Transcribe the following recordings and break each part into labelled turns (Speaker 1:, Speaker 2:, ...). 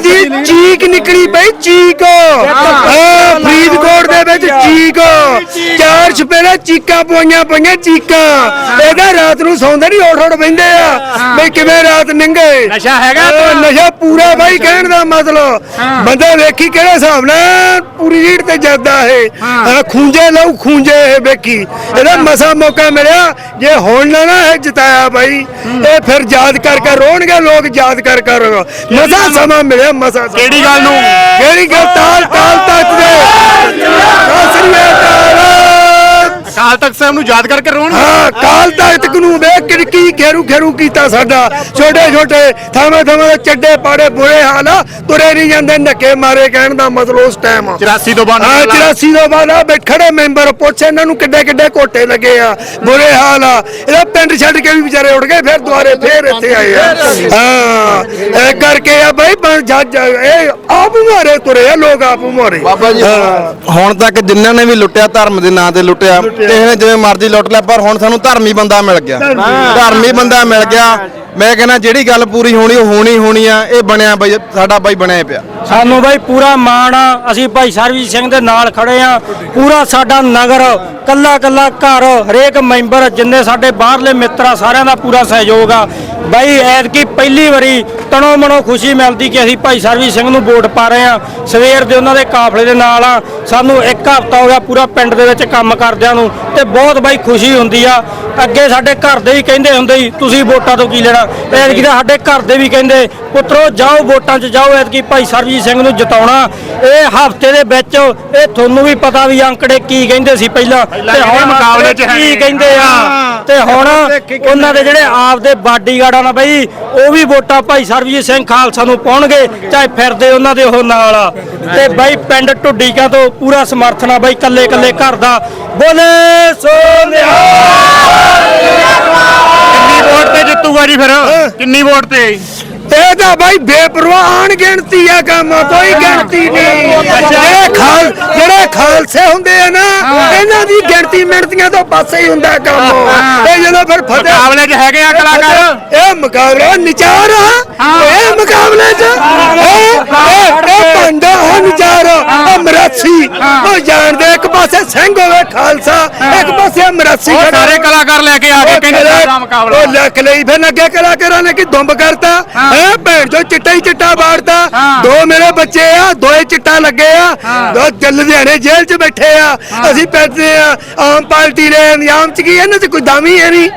Speaker 1: ਦੀ ਚੀਕ ਨਿਕਲੀ ਬਈ ਚੀਕ। ਫਰੀਦਕੋਟ ਦੇ ਚਾਰ ਛਪੇਰੇ ਚੀਕਾਂ ਪਵਾਈਆਂ ਪਈਆਂ ਚੀਕਾਂ। ਇਹਦਾ ਰਾਤ ਨੂੰ ਸੌਂਦੇ ਨਹੀਂ ਉੱਠ ਬੈਂਦੇ ਆ। ਬਈ ਕਿਵੇਂ ਰਾਤ ਨਿੰਗੇ
Speaker 2: ਨਸ਼ਾ ਹੈਗਾ
Speaker 1: ਹਾਂ, ਨਸ਼ਾ ਪੂਰਾ ਬਾਈ ਕਹਿਣ ਦਾ ਮਤਲਬ। ਬੰਦਾ ਵੇਖੀ ਕਿਹੜੇ ਹਿਸਾਬ ਨਾਲ ਪੂਰੀ ਰੀੜ ਤੇ ਜਾਂਦਾ ਇਹ। ਹਾਂ, ਖੂੰਜੇ ਲਊ ਖੂੰਜੇ ਇਹ ਵੇਖੀ। ਇਹਦਾ ਮਸਾ ਮੌਕਾ ਮਿਲਿਆ। ਜੇ ਹੁਣ ਨਾ ਨਾ ਇਹ ਜਿਤਾਇਆ ਬਾਈ ਇਹ ਫਿਰ ਯਾਦ ਕਰ ਕਰ ਰੋਣਗੇ ਲੋਕ ਯਾਦ ਕਰ ਕਰ। ਮਸਾ ਸਮਾਂ ਮਿਲਿਆ ਮਸਾ
Speaker 2: ਕਿਹੜੀ ਗੱਲ ਨੂੰ?
Speaker 1: ਕਿਹੜੀ ਗੱਲ? ਤਾਲ ਤਾਲ ਤੱਕ ਦੇ। ਸਤਿ ਸ੍ਰੀ ਅਕਾਲ।
Speaker 2: ਅਕਾਲ ਤਖਤ ਸਾਹਿਬ ਨੂੰ ਯਾਦ ਕਰਕੇ ਰੋਣ।
Speaker 1: ਹਾਂ ਤਖਤ ਨੂੰ ਵੇਖ ਕੇ ਕੀ ਘੇਰੂ ਘੇਰੂ ਕੀਤਾ ਸਾਡਾ। ਛੋਟੇ ਛੋਟੇ ਥਾਵੇਂ ਥਾਵੇਂ ਦੇ ਚੱਡੇ ਪਾੜੇ ਬੁਰੇ ਹਾਲ ਆ, ਤੁਰੇ ਨਹੀਂ ਜਾਂਦੇ ਨੱਕੇ ਮਾਰੇ ਕਹਿਣ ਦਾ ਮਤਲਬ ਉਸ ਟਾਈਮ
Speaker 2: 84 ਤੋਂ ਬਾਅਦ
Speaker 1: ਹਾਂ 84 ਤੋਂ ਬਾਅਦ ਆ ਬੈਠੜੇ ਮੈਂਬਰ ਪੁੱਛ ਇਹਨਾਂ ਨੂੰ ਕਿੱਡੇ ਕਿੱਡੇ ਕੋਟੇ ਲੱਗੇ ਆ ਬੁਰੇ ਹਾਲ ਆ। ਇਹਦਾ ਪਿੰਡ ਛੱਡ ਕੇ ਵੀ ਵਿਚਾਰੇ ਉੱਡ ਗਏ ਫਿਰ ਦੁਆਰੇ ਫੇਰ ਇੱਥੇ ਆਏ ਆ। ਹਾਂ ਇਹ ਕਰਕੇ ਆ ਬਈ ਬਣ ਜੱਜ ਇਹ ਆਪ ਮਾਰੇ ਤੁਰੇ ਆ ਲੋਕ ਆਪ ਮਾਰੇ।
Speaker 3: ਬਾਬਾ ਜੀ
Speaker 1: ਹਾਂ।
Speaker 3: ਹੁਣ ਤੱਕ ਜਿਨ੍ਹਾਂ ਨੇ ਵੀ ਲੁੱਟਿਆ ਧਰਮ ਦੇ ਨਾਂ ਤੇ ਲੁੱਟਿਆ। ਕਿਸੇ ਨੇ ਜਿਵੇਂ ਮਰਜ਼ੀ ਲੁੱਟ ਲਿਆ ਪਰ ਹੁਣ ਸਾਨੂੰ ਧਰਮੀ ਬੰਦਾ ਮਿਲ ਗਿਆ। ਧਰਮੀ ਬੰਦਾ ਮਿਲ ਗਿਆ। ਮੈਂ ਕਹਿੰਦਾ ਜਿਹੜੀ ਗੱਲ ਪੂਰੀ ਹੋਣੀ ਉਹ ਹੋਣੀ ਹੋਣੀ ਆ। ਇਹ ਬਣਿਆ ਬਈ ਸਾਡਾ ਬਾਈ ਬਣਿਆ ਪਿਆ।
Speaker 4: ਸਾਨੂੰ ਬਾਈ ਪੂਰਾ ਮਾਣ ਆ। ਅਸੀਂ ਭਾਈ ਸਰਵਜੀਤ ਸਿੰਘ ਦੇ ਨਾਲ ਖੜੇ ਆ। ਪੂਰਾ ਸਾਡਾ ਨਗਰ ਕੱਲਾ ਕੱਲਾ ਘਰ ਹਰੇਕ ਮੈਂਬਰ ਜਿੰਨੇ ਸਾਡੇ ਬਾਹਰਲੇ ਮਿੱਤਰ ਆ ਸਾਰਿਆਂ ਦਾ ਪੂਰਾ ਸਹਿਯੋਗ ਆ। ਬਾਈ ਐਤਕੀ ਪਹਿਲੀ ਵਾਰੀ ਤਣੋ ਮਨੋ ਖੁਸ਼ੀ ਮਿਲਦੀ ਕਿ ਅਸੀਂ ਭਾਈ ਸਰਵਜੀਤ ਸਿੰਘ ਨੂੰ ਵੋਟ ਪਾ ਰਹੇ ਆ ਸਵੇਰ ਦੇ ਉਹਨਾਂ ਦੇ ਕਾਫਲੇ ਦੇ ਨਾਲ ਆ। ਸਾਨੂੰ ਇੱਕ ਹਫ਼ਤਾ ਹੋ ਗਿਆ ਪੂਰਾ ਪਿੰਡ ਦੇ ਵਿੱਚ ਕੰਮ ਕਰਦਿਆਂ ਨੂੰ ਤੇ ਬਹੁਤ ਬਾਈ ਖੁਸ਼ੀ ਹੁੰਦੀ ਆ। ਅੱਗੇ ਸਾਡੇ ਘਰ ਦੇ ਵੀ ਕਹਿੰਦੇ ਹੁੰਦੇ ਸੀ ਤੁਸੀਂ ਵੋਟਾਂ ਤੋਂ ਕੀ ਲੈਣਾ? ਐਤਕੀ ਤਾਂ ਸਾਡੇ ਘਰ ਦੇ ਵੀ ਕਹਿੰਦੇ ਪੁੱਤਰੋ ਜਾਓ ਵੋਟਾਂ 'ਚ ਜਾਓ ਐਤਕੀ ਭਾਈ ਸਰਬਜੀਤ ਸਿੰਘ ਨੂੰ ਜਿਤਾਉਣਾ। ਇਹ ਹਫ਼ਤੇ ਦੇ ਵਿੱਚ ਇਹ ਤੁਹਾਨੂੰ ਵੀ ਪਤਾ ਵੀ ਅੰਕੜੇ ਕੀ ਕਹਿੰਦੇ ਸੀ ਪਹਿਲਾਂ। ਤੇ
Speaker 2: ਕਿਹੜੇ ਮੁਕਾਬਲੇ 'ਚ
Speaker 4: ਕੀ। ਕਹਿੰਦੇ ਆ? ਤੇ ਹੁਣ ਉਹਨਾਂ ਦੇ ਜਿਹੜੇ ਆਪਦੇ ਬਾਡੀਗਾਰਡਾਂ ਨਾਲ ਬਈ ਉਹ ਵੀ ਵੋਟਾਂ ਭਾਈ ਸਰਬਜੀਤ ਸਿੰਘ ਖਾਲਸਾ ਨੂੰ ਪਾਉਣਗੇ ਚਾਹੇ ਫਿਰਦੇ ਉਹਨਾਂ ਦੇ ਉਹ ਨਾਲ ਆ। ਤੇ ਬਾਈ ਪਿੰਡ ਢੁੱਡੀਕਾਂ ਤੋਂ ਪੂਰਾ ਸਮਰਥਨ ਆ ਬਾਈ ਕੱਲੇ ਕੱਲੇ ਘਰ ਦਾ। ਬੋਲੇ ਸੋ
Speaker 2: ਕਿੰਨੀ ਵੋਟ ਤੇ ਜਿੱਤੂਗਾ ਜੀ ਫਿਰ? ਕਿੰਨੀ ਵੋਟ ਤੇ?
Speaker 1: ਇਹ ਤਾਂ ਬਾਈ ਬੇਪਰਵਾਹ ਆਣ ਗਿਣਤੀ ਆ ਕੰਮ ਕੋਈ ਗਿਣਤੀ ਨਹੀਂ। ਜਿਹੜੇ ਖਾਲ ਜਿਹੜੇ ਖਾਲਸੇ ਹੁੰਦੇ ਆ ਨਾ ਇਹਨਾਂ ਦੀ ਗਿਣਤੀ ਮਿਣਤੀਆਂ ਤੋਂ ਪਾਸੇ ਹੀ ਹੁੰਦਾ ਕੰਮ। ਇਹ ਜਦੋਂ ਫਿਰ ਫਤਿਹ
Speaker 2: ਮੁਕਾਬਲੇ 'ਚ ਹੈਗੇ ਆ ਕਲਾਕਾਰ?
Speaker 1: ਇਹ ਮੁਕਾਬਲਾ ਨਿਚਾਰ ਆ। ਇਹ ਮੁਕਾਬਲੇ ਚ। ਇਹ ਪੰਡਾ ਹੈ ਨਿਚਾਰ। ਉਹ ਮਰਾਸੀ। ਉਹ ਜਾਣਦੇ ਇੱਕ ਪਾਸੇ ਸਿੰਘ ਹੋਵੇ ਖਾਲਸਾ ਇੱਕ ਪਾਸੇ ਮਰਾਸੀ।
Speaker 2: ਸਾਰੇ ਕਲਾਕਾਰ ਲੈ ਕੇ ਆ ਕੇ ਕਹਿੰਦੇ ਸਾਡਾ ਮੁਕਾਬਲਾ।
Speaker 1: ਉਹ ਲੱਖ ਲਈ ਫਿਰ ਅੱਗੇ ਕਲਾਕਾਰਾਂ ਨੇ ਕੀ ਦੁੰਬ ਕਰਤਾ। ਹੈ ਭੈਣ ਜੋ ਚਿੱਟਾ ਹੀ ਚਿੱਟਾ ਬਾੜਤਾ ਦੋ ਮੇਰੇ ਬੱਚੇ ਆ ਦੋਏ ਚਿੱਟਾ ਲੱਗੇ ਆ। ਦੋ ਚੱਲ ਲੁਧਿਆਣੇ ਜੇਲ੍ਹ 'ਚ ਬੈਠੇ ਆ। ਅਸੀਂ ਪੈਦੇ ਆ ਆਮ ਪਾਰਟੀ ਦੇ ਨਿਯਮ 'ਚ ਕੀ ਇਹਨਾਂ 'ਚ ਕੋਈ ਦਮ ਹੀ ਹੈ ਨਹੀਂ।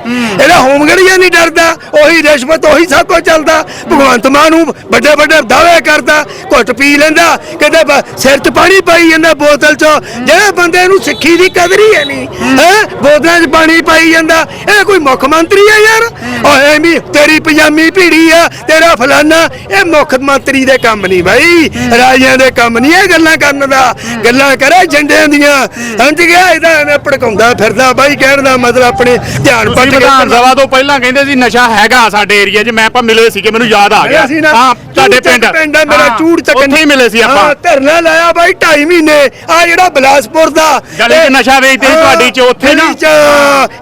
Speaker 1: ਇਹਦਾ ਹੋਮਗੜੀਆਂ ਨਹੀਂ ਡਰਦਾ ਉਹੀ ਰਿਸ਼ਵਤ ਉਹੀ ਸਭ ਕੁਝ ਚੱਲਦਾ। ਭਗਵੰਤ ਮਾਨ ਨੂੰ ਵੱਡੇ ਵੱਡੇ ਦਾਅਵੇ ਕਰਦਾ ਘੁੱਟ ਪੀ ਲੈਂਦਾ ਬ- ਸਿਰ 'ਚ ਪਾਣੀ ਪਾਈ ਜਾਂਦਾ ਬੋਤਲ 'ਚ। ਜਿਹੜੇ ਬੰਦੇ ਨੂੰ ਸਿੱਖੀ ਦੀ ਕਦਰ ਹੀ ਹੈ ਨਹੀਂ ਹੈ। ਬੋਤਲਾਂ 'ਚ ਪਾਣੀ ਪਾਈ ਜਾਂਦਾ। ਇਹ ਕੋਈ ਮੁੱਖ ਮੰਤਰੀ ਆ ਯਾਰ? ਓਏ ਐਵੇਂ ਤੇਰੀ ਪਜਾਮੀ ਭੀੜੀ ਆ ਤੇਰਾ ਫਲਾਨਾ ਇਹ ਮੁੱਖ ਮੰਤਰੀ ਦੇ ਕੰਮ ਨਹੀਂ ਬਾਈ। ਰਾਜਿਆਂ ਦੇ ਕੰਮ ਨਹੀਂ ਇਹ ਗੱਲਾਂ ਕਰਨ ਦਾ ਗੱਲਾਂ ਕਰੇ ਝੰਡਿਆਂ ਦੀਆਂ। ਸਮਝ ਗਿਆ? ਇਹਦਾ ਐਵੇਂ ਭੜਕਾਉਂਦਾ ਫਿਰਦਾ ਬਾਈ ਕਹਿਣ ਦਾ ਮਤਲਬ ਆਪਣੇ ਧਿਆਨ
Speaker 2: ਤੁਸੀਂ
Speaker 1: ਪੱਟ
Speaker 2: ਵਿਧਾਨ ਸਭਾ ਤੋਂ ਪਹਿਲਾਂ ਕਹਿੰਦੇ ਸੀ ਨਸ਼ਾ ਹੈਗਾ ਸਾਡੇ ਏਰੀਆ 'ਚ ਮੈਂ ਆਪਾਂ ਮਿਲੇ ਸੀਗੇ ਮੈਨੂੰ ਯਾਦ ਆ ਗਿਆ।
Speaker 1: ਅਸੀਂ ਨਾ?
Speaker 2: ਹਾਂ ਤੁਹਾਡੇ
Speaker 1: ਚੂੜ ਚੱਕ
Speaker 2: ਪਿੰਡ।
Speaker 1: ਪਿੰਡ ਆ ਮੇਰਾ
Speaker 2: ਹਾਂ,
Speaker 1: ਚੂੜ ਚੱਕ
Speaker 2: ਉੱਥੇ ਹੀ ਮਿਲੇ ਸੀ ਆਪਾਂ।
Speaker 1: ਧਰਨਾ ਲਾਇਆ ਬਾਈ 2.5 ਮਹੀਨੇ। ਆ ਜਿਹੜਾ ਬਲਾਸਪੁਰ ਦਾ
Speaker 2: ਗਲੀ 'ਚ
Speaker 1: ਇਹ-
Speaker 2: ਨਸ਼ਾ ਵੇਚਦੇ ਸੀ
Speaker 1: ਹਾਂ,
Speaker 2: ਤੁਹਾਡੀ 'ਚ ਉੱਥੇ ਨਾ।
Speaker 1: ਗਲੀ 'ਚ,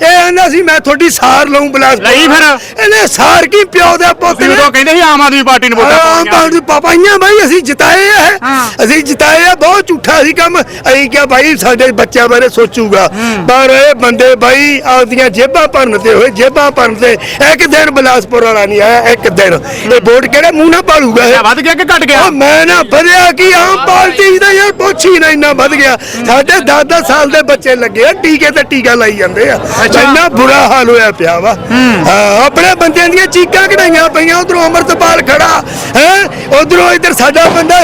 Speaker 1: ਇਹ ਆਂਦਾ ਸੀ ਮੈਂ ਤੁਹਾਡੀ ਸਾਰ ਲਊਂ ਬਲਾਸਪੁਰ
Speaker 2: ਲਈ ਫਿਰ?
Speaker 1: ਇਹਨੇ ਸਾਰ ਕੀ ਪਿਓ ਦੇ ਪੁੱਤ
Speaker 2: ਤੁਸੀਂ
Speaker 1: ਨੇ?
Speaker 2: ਉਦੋਂ ਕਹਿੰਦੇ ਸੀ ਆਮ ਆਦਮੀ ਪਾਰਟੀ ਨੂੰ ਵੋਟਾਂ
Speaker 1: ਹਾਂ
Speaker 2: ਪਾਉਣੀਆਂ?
Speaker 1: ਬਾਉਂਡ ਪਾਪਾਈਆਂ ਬਾਈ ਅਸੀਂ ਜਿਤਾਏ ਆ। ਅਸੀਂ ਜਿਤਾਏ ਆ ਬਹੁਤ ਝੂਠਾ ਸੀ ਕੰਮ। ਅਸੀਂ ਕਿਹਾ ਬਾਈ ਸਾਡੇ ਬੱਚਿਆਂ ਬਾਰੇ ਸੋਚੂਗਾ। ਪਰ ਇਹ ਬੰਦੇ ਬਾਈ ਆਪਦੀਆਂ ਜੇਬਾਂ ਭਰਨ ਤੇ ਹੋਏ ਜੇਬਾਂ ਭਰਨ ਤੇ ਇੱਕ ਦਿਨ ਬਲਾਸਪੁਰ ਵਾਲਾ ਨਹੀਂ ਆਇਆ ਇੱਕ ਦਿਨ। ਇਹ ਵੋਟ ਕਿਹੜੇ ਮੂੰਹ ਨਾਲ ਪਾਲੂਗਾ ਇਹ?
Speaker 2: ਵੱਧ ਗਿਆ ਕਿ ਘਟ ਗਿਆ?
Speaker 1: ਉਹ ਮੈਂ ਨਾ ਵਧਿਆ ਕੀ ਆਮ ਪਾਰਟੀ ਦਾ ਯਾਰ ਪੁੱਛ ਹੀ ਨਾ ਇੰਨਾ ਵਧ ਗਿਆ। ਸਾਡੇ 10-10 ਸਾਲ ਦੇ ਬੱਚੇ ਲੱਗੇ ਆ ਟੀਕੇ ਤੇ ਟੀਕਾ ਲਾਈ ਜਾਂਦੇ ਆ। ਇੰਨਾ ਬੁਰਾ ਹਾਲ ਹੋਇਆ ਪਿਆ ਵਾ। ਹਾਂ ਆਪਣੇ ਬੰਦਿਆਂ ਦੀਆਂ ਚੀਕਾਂ ਕਢਾਈਆਂ ਪਈਆਂ ਉਧਰੋਂ ਅਮਰਤਪਾਲ ਖੜਾ ਹੈ? ਉਧਰੋਂ ਇੱਧਰ ਸਾਡਾ ਬੰਦਾ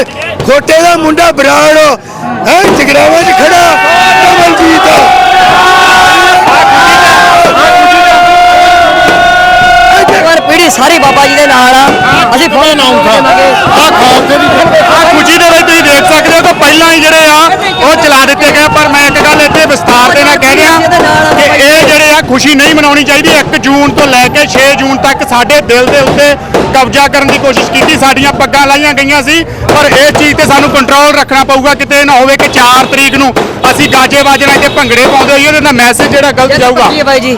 Speaker 1: ਖੋਟੇ ਦਾ ਮੁੰਡਾ ਬਰਾੜ ਹੈ? ਜਗਰਾਵਾਂ 'ਚ ਖੜਾ ਕਮਲਜੀਤ।
Speaker 5: ਪਰ ਪੀੜੀ ਸਾਰੀ ਬਾਬਾ ਜੀ ਦੇ ਨਾਲ ਆ। ਅਸੀਂ ਫੋਨ ਨਾਮ ਖਾਵਾਂਗੇ
Speaker 2: ਆ। ਖਾਲਸੇ ਦੀ ਆ। ਖੁਸ਼ੀ ਦੇ ਵਿੱਚ ਤੁਸੀਂ ਦੇਖ ਸਕਦੇ ਹੋ ਕਿ ਪਹਿਲਾਂ ਹੀ ਜਿਹੜੇ ਆ ਉਹ ਚਲਾ ਦਿੱਤੇ ਗਏ ਪਰ ਮੈਂ ਇੱਕ ਗੱਲ ਇੱਥੇ ਵਿਸਤਾਰ ਦੇ ਨਾਲ ਕਹਿ ਰਿਹਾ। ਖੁਸ਼ੀ ਨਹੀਂ ਮਨਾਉਣੀ ਚਾਹੀਦੀ। 1 ਜੂਨ ਤੋਂ ਲੈ ਕੇ 6 ਜੂਨ ਤੱਕ ਸਾਡੇ ਦਿਲ ਦੇ ਉੱਤੇ ਕਬਜ਼ਾ ਕਰਨ ਦੀ ਕੋਸ਼ਿਸ਼ ਕੀਤੀ। ਸਾਡੀਆਂ ਪੱਗਾਂ ਲਾਈਆਂ ਗਈਆਂ ਸੀ ਪਰ ਇਹ ਚੀਜ਼ ਤੇ ਸਾਨੂੰ ਕੰਟਰੋਲ ਰੱਖਣਾ ਪਊਗਾ। ਕਿਤੇ ਨਾ ਹੋਵੇ ਕਿ 4 ਤਰੀਕ ਨੂੰ ਅਸੀਂ ਗਾਜੇ ਵਾਜਣਾ ਤੇ ਭੰਗੜੇ ਪਾਉਂਦੇ ਹੋਈਏ ਉਹਦਾ ਮੈਸੇਜ ਜਿਹੜਾ ਗਲਤ ਜਾਊਗਾ।
Speaker 5: ਬਾਈ ਜੀ?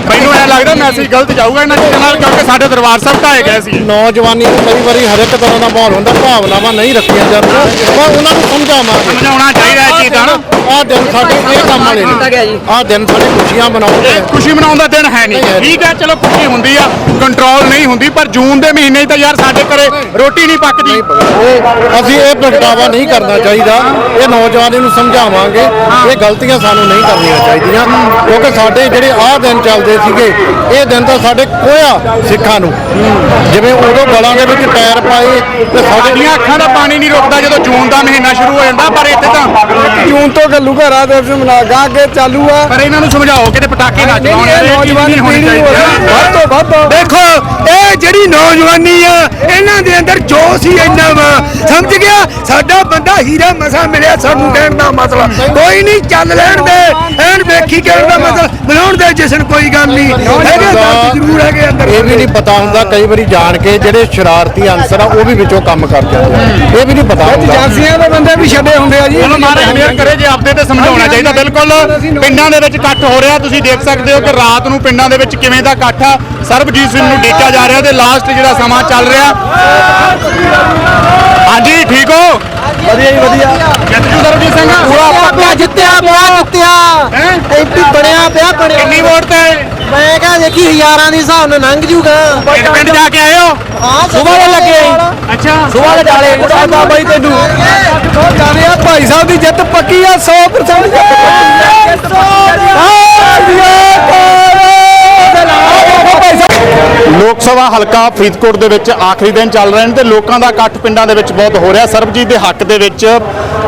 Speaker 2: ਮੈਨੂੰ ਐ ਲੱਗਦਾ ਮੈਸੇਜ ਗਲਤ ਜਾਊਗਾ ਇਹਨਾਂ ਚੀਜ਼ਾਂ ਨਾਲ ਕਿਉਂਕਿ ਸਾਡੇ ਦਰਬਾਰ ਸਾਹਿਬ ਢਾਏ ਗਏ ਸੀ
Speaker 6: ਨੌਜਵਾਨੀ ਨੂੰ ਕਈ ਵਾਰੀ ਹਰ ਇੱਕ ਤਰ੍ਹਾਂ ਦਾ ਮਾਹੌਲ ਹੁੰਦਾ ਭਾਵਨਾਵਾਂ ਨਹੀਂ ਰੱਖੀਆਂ ਜਾਂਦੀਆਂ। ਪਰ ਉਹਨਾਂ ਨੂੰ ਸਮਝਾਵਾਂਗੇ
Speaker 2: ਸਮਝਾਉਣਾ ਚਾਹੀਦਾ ਇਹ ਚੀਜ਼ ਨਾ।
Speaker 6: ਆਹ ਦਿਨ ਸਾਡੇ ਇਹ ਕੰਮ ਵਾਲੇ ਨੇ। ਆਹ ਦਿਨ ਸਾਡੇ ਖੁਸ਼ੀਆਂ ਮਨਾਉਂਦੇ ਆ।
Speaker 2: ਖੁਸ਼ੀ ਮਨਾਉਣ ਦਾ ਦਿਨ ਹੈ ਨਹੀਂ। ਠੀਕ ਹੈ ਚਲੋ ਖੁਸ਼ੀ ਹੁੰਦੀ ਆ ਕੰਟਰੋਲ ਨਹੀਂ ਹੁੰਦੀ ਪਰ ਜੂਨ ਦੇ ਮਹੀਨੇ 'ਚ ਤਾਂ ਯਾਰ ਸਾਡੇ ਘਰੇ ਰੋਟੀ ਨਹੀਂ ਪੱਕਦੀ।
Speaker 6: ਅਸੀਂ ਇਹ ਪ੍ਰਗਟਾਵਾ ਨਹੀਂ ਕਰਨਾ ਚਾਹੀਦਾ। ਇਹ ਨੌਜਵਾਨੀ ਨੂੰ ਸਮਝਾਵਾਂਗੇ। ਇਹ ਗਲਤੀਆਂ ਸਾਨੂੰ ਨਹੀਂ ਕਰਨੀਆਂ ਚਾਹੀਦੀਆਂ ਕਿਉਂਕਿ ਸਾਡੇ ਜਿਹੜੇ ਆਹ ਦਿਨ ਚੱਲਦੇ ਸੀਗੇ ਇਹ ਦਿਨ ਤਾਂ ਸਾਡੇ ਕੋਇਆ ਸਿੱਖਾਂ ਨੂੰ। ਜਿਵੇਂ ਉਦੋਂ ਗਲਾਂ ਦੇ ਵਿੱਚ ਟਾਇਰ ਪਾਏ ਤੇ ਸਾਡੇ
Speaker 2: ਸਾਡੀਆਂ ਅੱਖਾਂ ਦਾ ਪਾਣੀ ਨਹੀਂ ਰੁਕਦਾ ਜਦੋਂ ਜੂਨ ਦਾ ਮਹੀਨਾ ਸ਼ੁਰੂ ਹੋ ਜਾਂਦਾ ਪਰ ਇੱਥੇ ਤਾਂ
Speaker 1: ਜੂਨ ਤੋਂ ਗੱਲੂ ਘਰਾਂ ਦੇ ਵਿੱਚ ਮਨਾਗਾ ਅੱਗੇ ਚਾਲੂ ਆ।
Speaker 2: ਪਰ ਇਹਨਾਂ ਨੂੰ ਸਮਝਾਓ ਕਿ ਤੇ ਪਟਾਕੇ ਨਾ ਚਲਾਉਣ ਯਾਰ, ਇਹ ਚੀਜ਼ ਨਹੀਂ ਹੋਣੀ ਚਾਹੀਦੀ।
Speaker 1: ਵੱਧ ਤੋਂ ਵੱਧ ਦੇਖੋ ਇਹ ਜਿਹੜੀ ਨੌਜਵਾਨੀ ਆ ਇਹਨਾਂ ਦੇ ਅੰਦਰ ਜੋਸ਼ ਹੀ ਇੰਨਾ ਵਾ। ਸਮਝ ਗਿਆ? ਸਾਡਾ ਬੰਦਾ ਹੀਰਾ ਮਸਾ ਮਿਲਿਆ ਸਾਨੂੰ ਕਹਿਣ ਦਾ ਮਸਲਾ ਕੋਈ ਨਹੀਂ ਚੱਲ ਲੈਣ ਦੇ। ਕਹਿਣ ਦਾ ਮਸਲਾ ਬਣਾਉਣ ਦੇ ਜਸ਼ਨ ਕੋਈ ਗੱਲ ਨਹੀਂ। ਹੈਗੇ ਦਰਦ ਜ਼ਰੂਰ ਹੈਗੇ ਅੰਦਰ।
Speaker 6: ਇਹ ਵੀ ਨਹੀਂ ਪਤਾ ਹੁੰਦਾ ਕਈ ਵਾਰੀ ਜਾਣ ਕੇ ਜਿਹੜੇ ਸ਼ਰਾਰਤੀ ਅਨਸਰ ਆ ਉਹ ਵੀ ਵਿੱਚੋਂ ਕੰਮ ਕਰ ਜਾਂਦੇ ਆ। ਇਹ ਵੀ ਨਹੀਂ ਪਤਾ ਹੁੰਦਾ।
Speaker 1: ਏਜੰਸੀਆਂ ਦੇ ਬੰਦੇ ਵੀ ਛੱਡੇ ਹੁੰਦੇ ਆ ਜੀ।
Speaker 2: ਚਲੋ ਮਹਾਰਾਜ ਮੇਰ ਕਰੇ ਜੇ ਆਪਦੇ ਤੇ ਸਮਝਾਉਣਾ ਚਾਹੀਦਾ ਬਿਲਕੁਲ। ਪਿੰਡਾਂ ਦੇ ਵਿੱਚ ਇਕੱਠ ਹੋ ਰਿਹਾ ਤੁਸੀਂ ਦੇਖ ਸਕਦੇ ਹੋ ਕਿ ਰਾਤ ਨੂੰ ਪਿੰਡਾਂ ਦੇ ਵਿੱਚ ਕਿਵੇਂ ਦਾ ਇਕੱਠ ਆ। ਸਰਬਜੀਤ ਸਿੰਘ ਨੂੰ ਡੀਕਿਆ ਜਾ ਰਿਹਾ ਤੇ ਲਾਸਟ ਜਿਹੜਾ ਸਮਾਂ ਚੱਲ ਰਿਹਾ। ਹਾਂਜੀ ਠੀਕ ਹੋ?
Speaker 1: ਵਧੀਆ ਜੀ ਵਧੀਆ।
Speaker 2: ਜਿੱਤ ਜੂ ਸਰਬਜੀਤ ਸਿੰਘ
Speaker 5: ਪਿਆ ਜਿੱਤਿਆ ਪਿਆ ਜਿੱਤਿਆ।
Speaker 2: ਹੈਂ?
Speaker 5: ਐਮਪੀ ਬਣਿਆ ਪਿਆ ਬਣਿਆ
Speaker 2: ਕਿੰਨੀ ਵੋਟ ਤੇ?
Speaker 5: ਮੈਂ ਕਹਾਂ ਦੇਖੀ ਹਜ਼ਾਰਾਂ ਦੇ ਹਿਸਾਬ ਨਾਲ ਲੰਘ ਜੂਗਾ।
Speaker 2: ਪਿੰਡ ਪਿੰਡ ਜਾ ਕੇ ਆਏ ਹੋ?
Speaker 5: ਹਾਂ ਸੁਬਾਹ ਦੇ ਲੱਗੇ
Speaker 2: ਅੱਛਾ।
Speaker 5: ਸੁਬਾਹ ਦੇ ਡਾਲੇ
Speaker 1: ਬਾਬਾ ਬਾਈ ਤੈਨੂੰ ਉਹ ਜਾਣੇ ਆ ਭਾਈ ਸਾਹਿਬ ਦੀ ਜਿੱਤ ਪੱਕੀ ਆ 100% ਜਿੱਤ
Speaker 2: ਲੋਕ ਸਭਾ ਹਲਕਾ ਫਰੀਦਕੋਟ ਦੇ ਵਿੱਚ ਆਖਰੀ ਦਿਨ ਚੱਲ ਰਹੇ ਨੇ ਤੇ ਲੋਕਾਂ ਦਾ ਇਕੱਠ ਪਿੰਡਾਂ ਦੇ ਵਿੱਚ ਬਹੁਤ ਹੋ ਰਿਹਾ। ਸਰਬਜੀਤ ਦੇ ਹੱਕ ਦੇ ਵਿੱਚ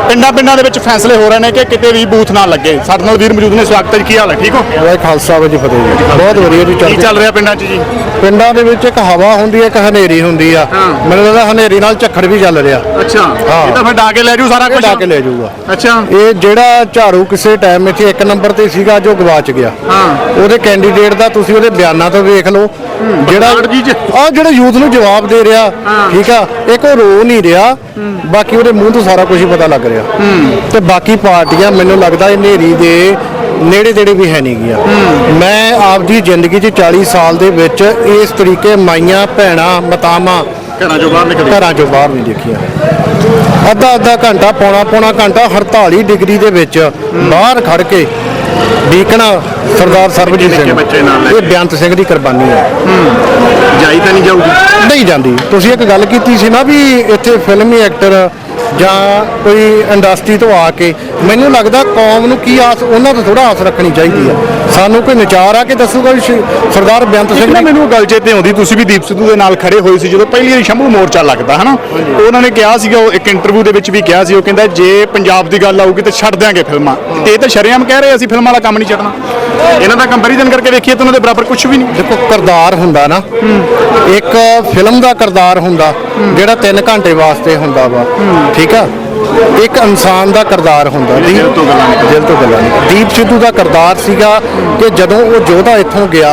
Speaker 2: ਪਿੰਡਾਂ ਪਿੰਡਾਂ ਦੇ ਵਿੱਚ ਫੈਸਲੇ ਹੋ ਰਹੇ ਨੇ ਕਿ ਕਿਤੇ ਵੀ ਬੂਥ ਨਾ ਲੱਗੇ। ਸਾਡੇ ਨਾਲ ਵੀਰ ਮੌਜੂਦ ਨੇ ਸਵਾਗਤ ਹੈ ਜੀ। ਕੀ ਹਾਲ ਹੈ? ਠੀਕ ਹੋ?
Speaker 6: ਵਾਹਿ ਖਾਲਸਾ ਵਾਹਿ ਫਤਿਹ ਜੀ। ਬਹੁਤ ਵਧੀਆ ਜੀ
Speaker 2: ਕੀ ਚੱਲ ਰਿਹਾ ਪਿੰਡਾਂ 'ਚ ਜੀ?
Speaker 6: ਪਿੰਡਾਂ ਦੇ ਵਿੱਚ ਇੱਕ ਹਵਾ ਹੁੰਦੀ ਹੈ ਇੱਕ ਹਨੇਰੀ ਹੁੰਦੀ ਆ। ਮੈਨੂੰ ਲੱਗਦਾ ਹਨੇਰੀ ਨਾਲ ਝੱਖੜ ਵੀ ਚੱਲ ਰਿਹਾ।
Speaker 2: ਅੱਛਾ। ਇਹ ਤਾਂ ਫਿਰ ਡਾ ਕੇ ਲੈ ਜੂ ਸਾਰਾ ਕੁਝ
Speaker 6: ਕੇ ਲੈ ਜਾਊਗਾ।
Speaker 2: ਅੱਛਾ।
Speaker 6: ਇਹ ਜਿਹੜਾ ਝਾੜੂ ਕਿਸੇ ਟਾਈਮ ਇੱਥੇ ਇੱਕ ਨੰਬਰ ਤੇ ਸੀਗਾ ਜੋ ਗਵਾਚ ਗਿਆ।
Speaker 2: ਹਾਂ।
Speaker 6: ਉਹਦੇ ਕੈਂਡੀਡੇਟ ਦਾ ਤੁਸੀਂ ਉਹਦੇ ਬਿਆਨਾਂ ਤੋਂ ਵੇਖ ਲਓ। ਜਿਹੜਾ
Speaker 2: ਚ।
Speaker 6: ਆ ਜਿਹੜਾ ਯੂਥ ਨੂੰ ਜਵਾਬ ਦੇ ਰਿਹਾ ਠੀਕ ਆ ਇੱਕ ਉਹ ਰੋ ਨਹੀਂ ਰਿਹਾ ਬਾਕੀ ਉਹਦੇ ਮੂੰਹ ਤੋਂ ਸਾਰਾ ਕੁਝ ਹੀ ਪਤਾ ਲੱਗ ਰਿਹਾ। ਤੇ ਬਾਕੀ ਪਾਰਟੀਆਂ ਮੈਨੂੰ ਲੱਗਦਾ ਇਹ ਨੇਰੀ ਦੇ ਨੇੜੇ ਤੇੜੇ ਵੀ ਹੈ ਨਹੀਂ ਗਿਆ ਮੈਂ ਆਪਦੀ ਜ਼ਿੰਦਗੀ 'ਚ 40 ਸਾਲ ਦੇ ਵਿੱਚ ਇਸ ਤਰੀਕੇ ਮਾਈਆਂ ਭੈਣਾਂ ਮਤਾਵਾਂ
Speaker 2: ਘਰਾਂ ਚੋਂ ਬਾਹਰ ਨਿਕਲ
Speaker 6: ਘਰਾਂ ਚੋਂ ਬਾਹਰ ਨਹੀਂ ਦੇਖੀਆਂ। ਅੱਧਾ ਅੱਧਾ ਘੰਟਾ ਪੌਣਾ ਪੌਣਾ ਘੰਟਾ 48 ਡਿਗਰੀ ਦੇ ਵਿੱਚ ਬਾਹਰ ਖੜ ਕੇ ਡੀਕਣਾ ਸਰਦਾਰ ਸਰਬਜੀਤ ਸਿੰਘ।
Speaker 2: ਬੱਚੇ ਨਾਲ ਲੈ
Speaker 6: ਇਹ ਬੇਅੰਤ ਸਿੰਘ ਦੀ ਕੁਰਬਾਨੀ ਹੈ।
Speaker 2: ਜਾਈ ਤਾਂ ਨਹੀਂ ਜਾਊਗੀ?
Speaker 6: ਨਹੀਂ ਜਾਂਦੀ। ਤੁਸੀਂ ਇੱਕ ਗੱਲ ਕੀਤੀ ਸੀ ਨਾ ਵੀ ਇੱਥੇ ਫਿਲਮੀ ਐਕਟਰ ਜਾਂ ਕੋਈ ਇੰਡਸਟਰੀ ਤੋਂ ਆ ਕੇ ਮੈਨੂੰ ਲੱਗਦਾ ਕੌਮ ਨੂੰ ਕੀ ਆਸ ਉਹਨਾਂ ਤੋਂ ਥੋੜਾ ਆਸ ਰੱਖਣੀ ਚਾਹੀਦੀ ਆ। ਸਾਨੂੰ ਕੋਈ ਵਿਚਾਰ ਆ ਕੇ ਦੱਸੂਗਾ ਵੀ ਸਰਦਾਰ ਬੇਅੰਤ ਸਿੰਘ
Speaker 2: ਨਾ ਮੈਨੂੰ ਗੱਲ ਚੇਤੇ ਆਉਂਦੀ ਤੁਸੀਂ ਵੀ ਦੀਪ ਸਿੱਧੂ ਦੇ ਨਾਲ ਖੜੇ ਹੋਏ ਸੀ ਜਦੋਂ ਪਹਿਲੀ ਵਾਰੀ ਸ਼ੰਭੂ ਮੋਰਚਾ ਲੱਗਦਾ ਹਨਾ? ਉਹਨਾਂ ਨੇ ਕਿਹਾ ਸੀਗਾ ਉਹ ਇੱਕ ਇੰਟਰਵਿਊ ਦੇ ਵਿੱਚ ਵੀ ਕਿਹਾ ਸੀ ਉਹ ਕਹਿੰਦਾ ਜੇ ਪੰਜਾਬ ਦੀ ਗੱਲ ਆਊਗੀ ਤਾਂ ਛੱਡ ਦਿਆਂਗੇ ਫਿਲਮਾਂ। ਤੇ ਇਹ ਤਾਂ ਸ਼ਰੇਆਮ ਕਹਿ ਰਹੇ ਅਸੀਂ ਫਿਲਮਾਂ ਵਾਲਾ ਕੰਮ ਨਹੀਂ ਛੱਡਣਾ। ਇਹਨਾਂ ਦਾ ਕੰਪੈਰੀਜ਼ਨ ਕਰਕੇ ਵੇਖੀਏ ਤਾਂ ਉਹਨਾਂ ਦੇ ਬਰਾਬਰ ਕੁਝ ਵੀ ਨਹੀਂ।
Speaker 6: ਦੇਖੋ ਕਰਦਾਰ ਹੁੰਦਾ ਨਾ। ਇੱਕ ਫਿਲਮ ਦਾ ਕਰਦਾਰ ਹੁੰਦਾ ਜਿਹੜਾ 3 ਘੰਟੇ ਵਾਸਤੇ ਹੁੰਦਾ ਵਾ। ਠੀਕ ਆ ਇੱਕ ਇਨਸਾਨ ਦਾ ਕਰਦਾਰ ਹੁੰਦਾ ਦੀਪ
Speaker 2: ਦਿਲ ਤੋਂ ਗੱਲਾਂ ਨਿਕਲਦੀਆਂ।
Speaker 6: ਦਿਲ ਤੋਂ ਗੱਲਾਂ ਨਿਕਲਦੀਆਂ। ਦੀਪ ਸਿੱਧੂ ਦਾ ਕਰਦਾਰ ਸੀਗਾ ਕਿ ਜਦੋਂ ਉਹ ਜੋਧਾ ਇੱਥੋਂ ਗਿਆ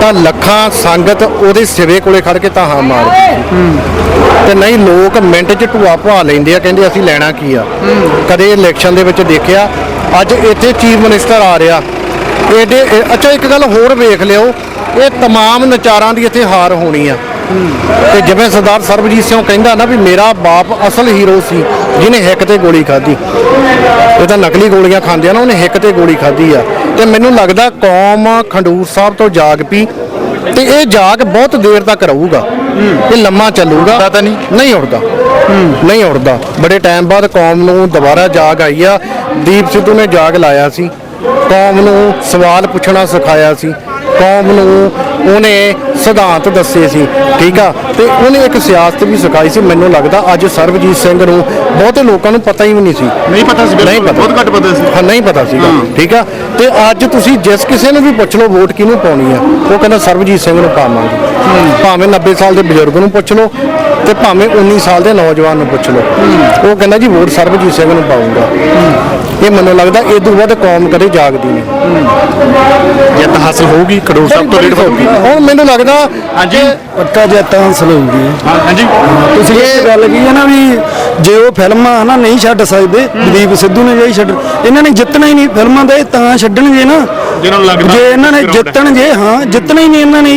Speaker 6: ਤਾਂ ਲੱਖਾਂ ਸੰਗਤ ਉਹਦੇ ਸਿਵੇ ਕੋਲੇ ਖੜ ਕੇ ਤਾਹਾਂ ਮਾਰਦੀ ਸੀ ਤੇ ਨਹੀਂ ਲੋਕ ਮਿੰਟ 'ਚ ਢੂਆ ਪਵਾ ਲੈਂਦੇ ਆ ਕਹਿੰਦੇ ਅਸੀਂ ਲੈਣਾ ਕੀ ਆ ਕਦੇ ਇਲੈਕਸ਼ਨ ਦੇ ਵਿੱਚ ਦੇਖਿਆ ਅੱਜ ਇੱਥੇ ਚੀਫ ਮਿਨਿਸਟਰ ਆ ਰਿਹਾ ਇਹਦੇ ਇਹ- ਅੱਛਾ ਇੱਕ ਗੱਲ ਹੋਰ ਵੇਖ ਲਿਓ ਇਹ तमाम ਨਚਾਰਾਂ ਦੀ ਇੱਥੇ ਹਾਰ ਹੋਣੀ ਆ ਤੇ ਜਿਵੇਂ ਸਰਦਾਰ ਸਰਬਜੀਤ ਸਿੰਘ ਕਹਿੰਦਾ ਨਾ ਵੀ ਮੇਰਾ ਬਾਪ ਅਸਲ ਹੀਰੋ ਸੀ ਜਿਹਨੇ ਹਿੱਕ ਤੇ ਗੋਲੀ ਖਾਧੀ। ਇਹ ਤਾਂ ਨਕਲੀ ਗੋਲੀਆਂ ਖਾਂਦੇ ਆ ਨਾ ਉਹਨੇ ਹਿੱਕ ਤੇ ਗੋਲੀ ਖਾਧੀ ਆ। ਤੇ ਮੈਨੂੰ ਲੱਗਦਾ ਕੌਮ ਖੰਡੂਰ ਸਾਹਿਬ ਤੋਂ ਜਾਗ ਪਈ ਤੇ ਇਹ ਜਾਗ ਬਹੁਤ ਦੇਰ ਤੱਕ ਰਹੂਗਾ। ਇਹ ਲੰਮਾ ਚੱਲੂਗਾ।
Speaker 2: ਪਤਾ ਨਹੀਂ।
Speaker 6: ਨਹੀਂ ਉੜਦਾ। ਨਹੀਂ ਉੜਦਾ। ਬੜੇ ਟਾਈਮ ਬਾਅਦ ਕੌਮ ਨੂੰ ਦੁਬਾਰਾ ਜਾਗ ਆਈ ਆ। ਦੀਪ ਸਿੱਧੂ ਨੇ ਜਾਗ ਲਾਇਆ ਸੀ। ਕੌਮ ਨੂੰ ਸਵਾਲ ਪੁੱਛਣਾ ਸਿਖਾਇਆ ਸੀ। ਕੌਮ ਨੂੰ ਉਹਨੇ ਸਿਧਾਂਤ ਦੱਸੇ ਸੀ ਠੀਕ ਆ? ਤੇ ਉਹਨੇ ਇੱਕ ਸਿਆਸਤ ਵੀ ਸਿਖਾਈ ਸੀ ਮੈਨੂੰ ਲੱਗਦਾ ਅੱਜ ਸਰਬਜੀਤ ਸਿੰਘ ਨੂੰ ਬਹੁਤੇ ਲੋਕਾਂ ਨੂੰ ਪਤਾ ਹੀ ਨਹੀਂ ਸੀ।
Speaker 2: ਨਹੀਂ ਪਤਾ ਸੀ
Speaker 6: ਨਹੀਂ ਪਤਾ।
Speaker 2: ਬਹੁਤ ਘੱਟ ਪਤਾ ਸੀ।
Speaker 6: ਹਾਂ ਨਹੀਂ ਪਤਾ ਸੀਗਾ ਠੀਕ ਆ? ਤੇ ਅੱਜ ਤੁਸੀਂ ਜਿਸ ਕਿਸੇ ਨੂੰ ਵੀ ਪੁੱਛ ਲਓ ਵੋਟ ਕਿਹਨੂੰ ਪਾਉਣੀ ਆ ਉਹ ਕਹਿੰਦਾ ਸਰਬਜੀਤ ਸਿੰਘ ਨੂੰ ਪਾਵਾਂਗੇ। ਭਾਵੇਂ 90 ਸਾਲ ਦੇ ਬਜ਼ੁਰਗ ਨੂੰ ਪੁੱਛ ਲਓ ਤੇ ਭਾਵੇਂ 19 ਸਾਲ ਦੇ ਨੌਜਵਾਨ ਨੂੰ ਪੁੱਛ ਲਓ। ਉਹ ਕਹਿੰਦਾ ਜੀ ਵੋਟ ਸਰਬਜੀਤ ਸਿੰਘ ਨੂੰ ਪਾਉਂਗਾ ਇਹ ਮੈਨੂੰ ਲੱਗਦਾ ਇਹ ਤੋਂ ਵੱਧ ਕੌਮ ਕਦੇ ਜਾਗਦੀ ਨਹੀਂ।
Speaker 2: ਜਿੱਤ ਹਾਸਲ ਹੋਊਗੀ ਖਡੂਰ ਸਾਹਿਬ ਤੋਂ ਲੀਡ ਹੋਊਗੀ
Speaker 6: ਹੁਣ ਮੈਨੂੰ ਲੱਗਦਾ
Speaker 2: ਹਾਂਜੀ।
Speaker 1: ਪੱਕਾ ਜਿੱਤ ਹਾਸਲ ਹੋਊਗੀ।
Speaker 2: ਹਾਂ, ਹਾਂਜੀ।
Speaker 1: ਤੁਸੀਂ ਇਹ ਗੱਲ ਕੀ ਹੈ ਨਾ ਵੀ ਜੇ ਉਹ ਫਿਲਮਾਂ ਨਾ ਨਹੀਂ ਛੱਡ ਸਕਦੇ ਦਲੀਪ ਸਿੱਧੂ ਨੇ ਜੇ ਛੱਡ ਇਹਨਾਂ ਨੇ ਜਿੱਤਣਾ ਹੀ ਨਹੀਂ ਫਿਲਮਾਂ ਦਾ ਇਹ ਤਾਂ ਛੱਡਣਗੇ ਨਾ।
Speaker 2: ਜਿਹਨਾਂ ਨੂੰ ਲੱਗਦਾ
Speaker 7: ਜੇ ਇਹਨਾਂ ਨੇ ਜਿੱਤਣ ਜੇ ਹਾਂ ਜਿੱਤਣਾ ਹੀ ਨਹੀਂ ਇਹਨਾਂ ਨੇ।